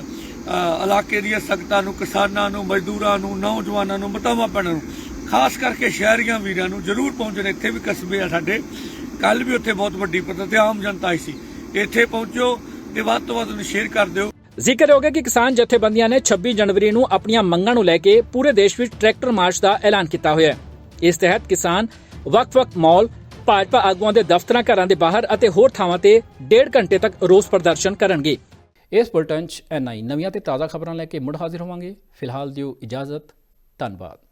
ਇਲਾਕੇ ਦੀਆਂ ਸੰਗਤਾਂ ਨੂੰ, ਕਿਸਾਨਾਂ ਨੂੰ, ਮਜ਼ਦੂਰਾਂ ਨੂੰ, ਨੌਜਵਾਨਾਂ ਨੂੰ, ਮਤਾਵਾ ਪੈਣਾ ਨੂੰ, ਖਾਸ ਕਰਕੇ ਸ਼ਹਿਰੀਆਂ ਵੀਰਾਂ ਨੂੰ ਜ਼ਰੂਰ ਪਹੁੰਚਣ। ਇੱਥੇ ਵੀ ਕਸਬੇ ਆ ਸਾਡੇ। ਕੱਲ ਵੀ ਉੱਥੇ ਬਹੁਤ ਵੱਡੀ ਪੱਧਰ ਤੇ ਆਮ ਜਨਤਾ ਆਈ ਸੀ। ਇੱਥੇ ਪਹੁੰਚੋ ਤੇ ਵੱਧ ਤੋਂ ਵੱਧ ਨੂੰ ਸ਼ੇਅਰ ਕਰ ਦਿਓ। ਜ਼ਿਕਰ ਹੋ ਗਿਆ ਕਿ ਕਿਸਾਨ ਜਥੇਬੰਦੀਆਂ ਨੇ 26 ਜਨਵਰੀ ਨੂੰ ਆਪਣੀਆਂ ਮੰਗਾਂ ਨੂੰ ਲੈ ਕੇ ਪੂਰੇ ਦੇਸ਼ ਵਿੱਚ ਟਰੈਕਟਰ ਮਾਰਚ ਦਾ ਐਲਾਨ ਕੀਤਾ ਹੋਇਆ ਹੈ। ਇਸ ਤਹਿਤ ਕਿਸਾਨ ਵੱਖ-ਵੱਖ ਮਾਲ ਭਾਜਪਾ ਆਗੂਆਂ ਦੇ ਦਫ਼ਤਰਾਂ ਘਰਾਂ ਦੇ ਬਾਹਰ ਅਤੇ ਹੋਰ ਥਾਵਾਂ ਤੇ ਡੇਢ ਘੰਟੇ ਤੱਕ ਰੋਸ ਪ੍ਰਦਰਸ਼ਨ ਕਰਨਗੇ। ਇਸ ਬੁਲਟਨ 'ਚ ਐਨਆਈ ਨਵੀਆਂ ਤੇ ਤਾਜ਼ਾ ਖਬਰਾਂ ਲੈ ਕੇ ਮੁੜ ਹਾਜ਼ਰ ਹੋਵਾਂਗੇ। ਫਿਲਹਾਲ ਦਿਓ ਇਜਾਜ਼ਤ। ਧੰਨਵਾਦ।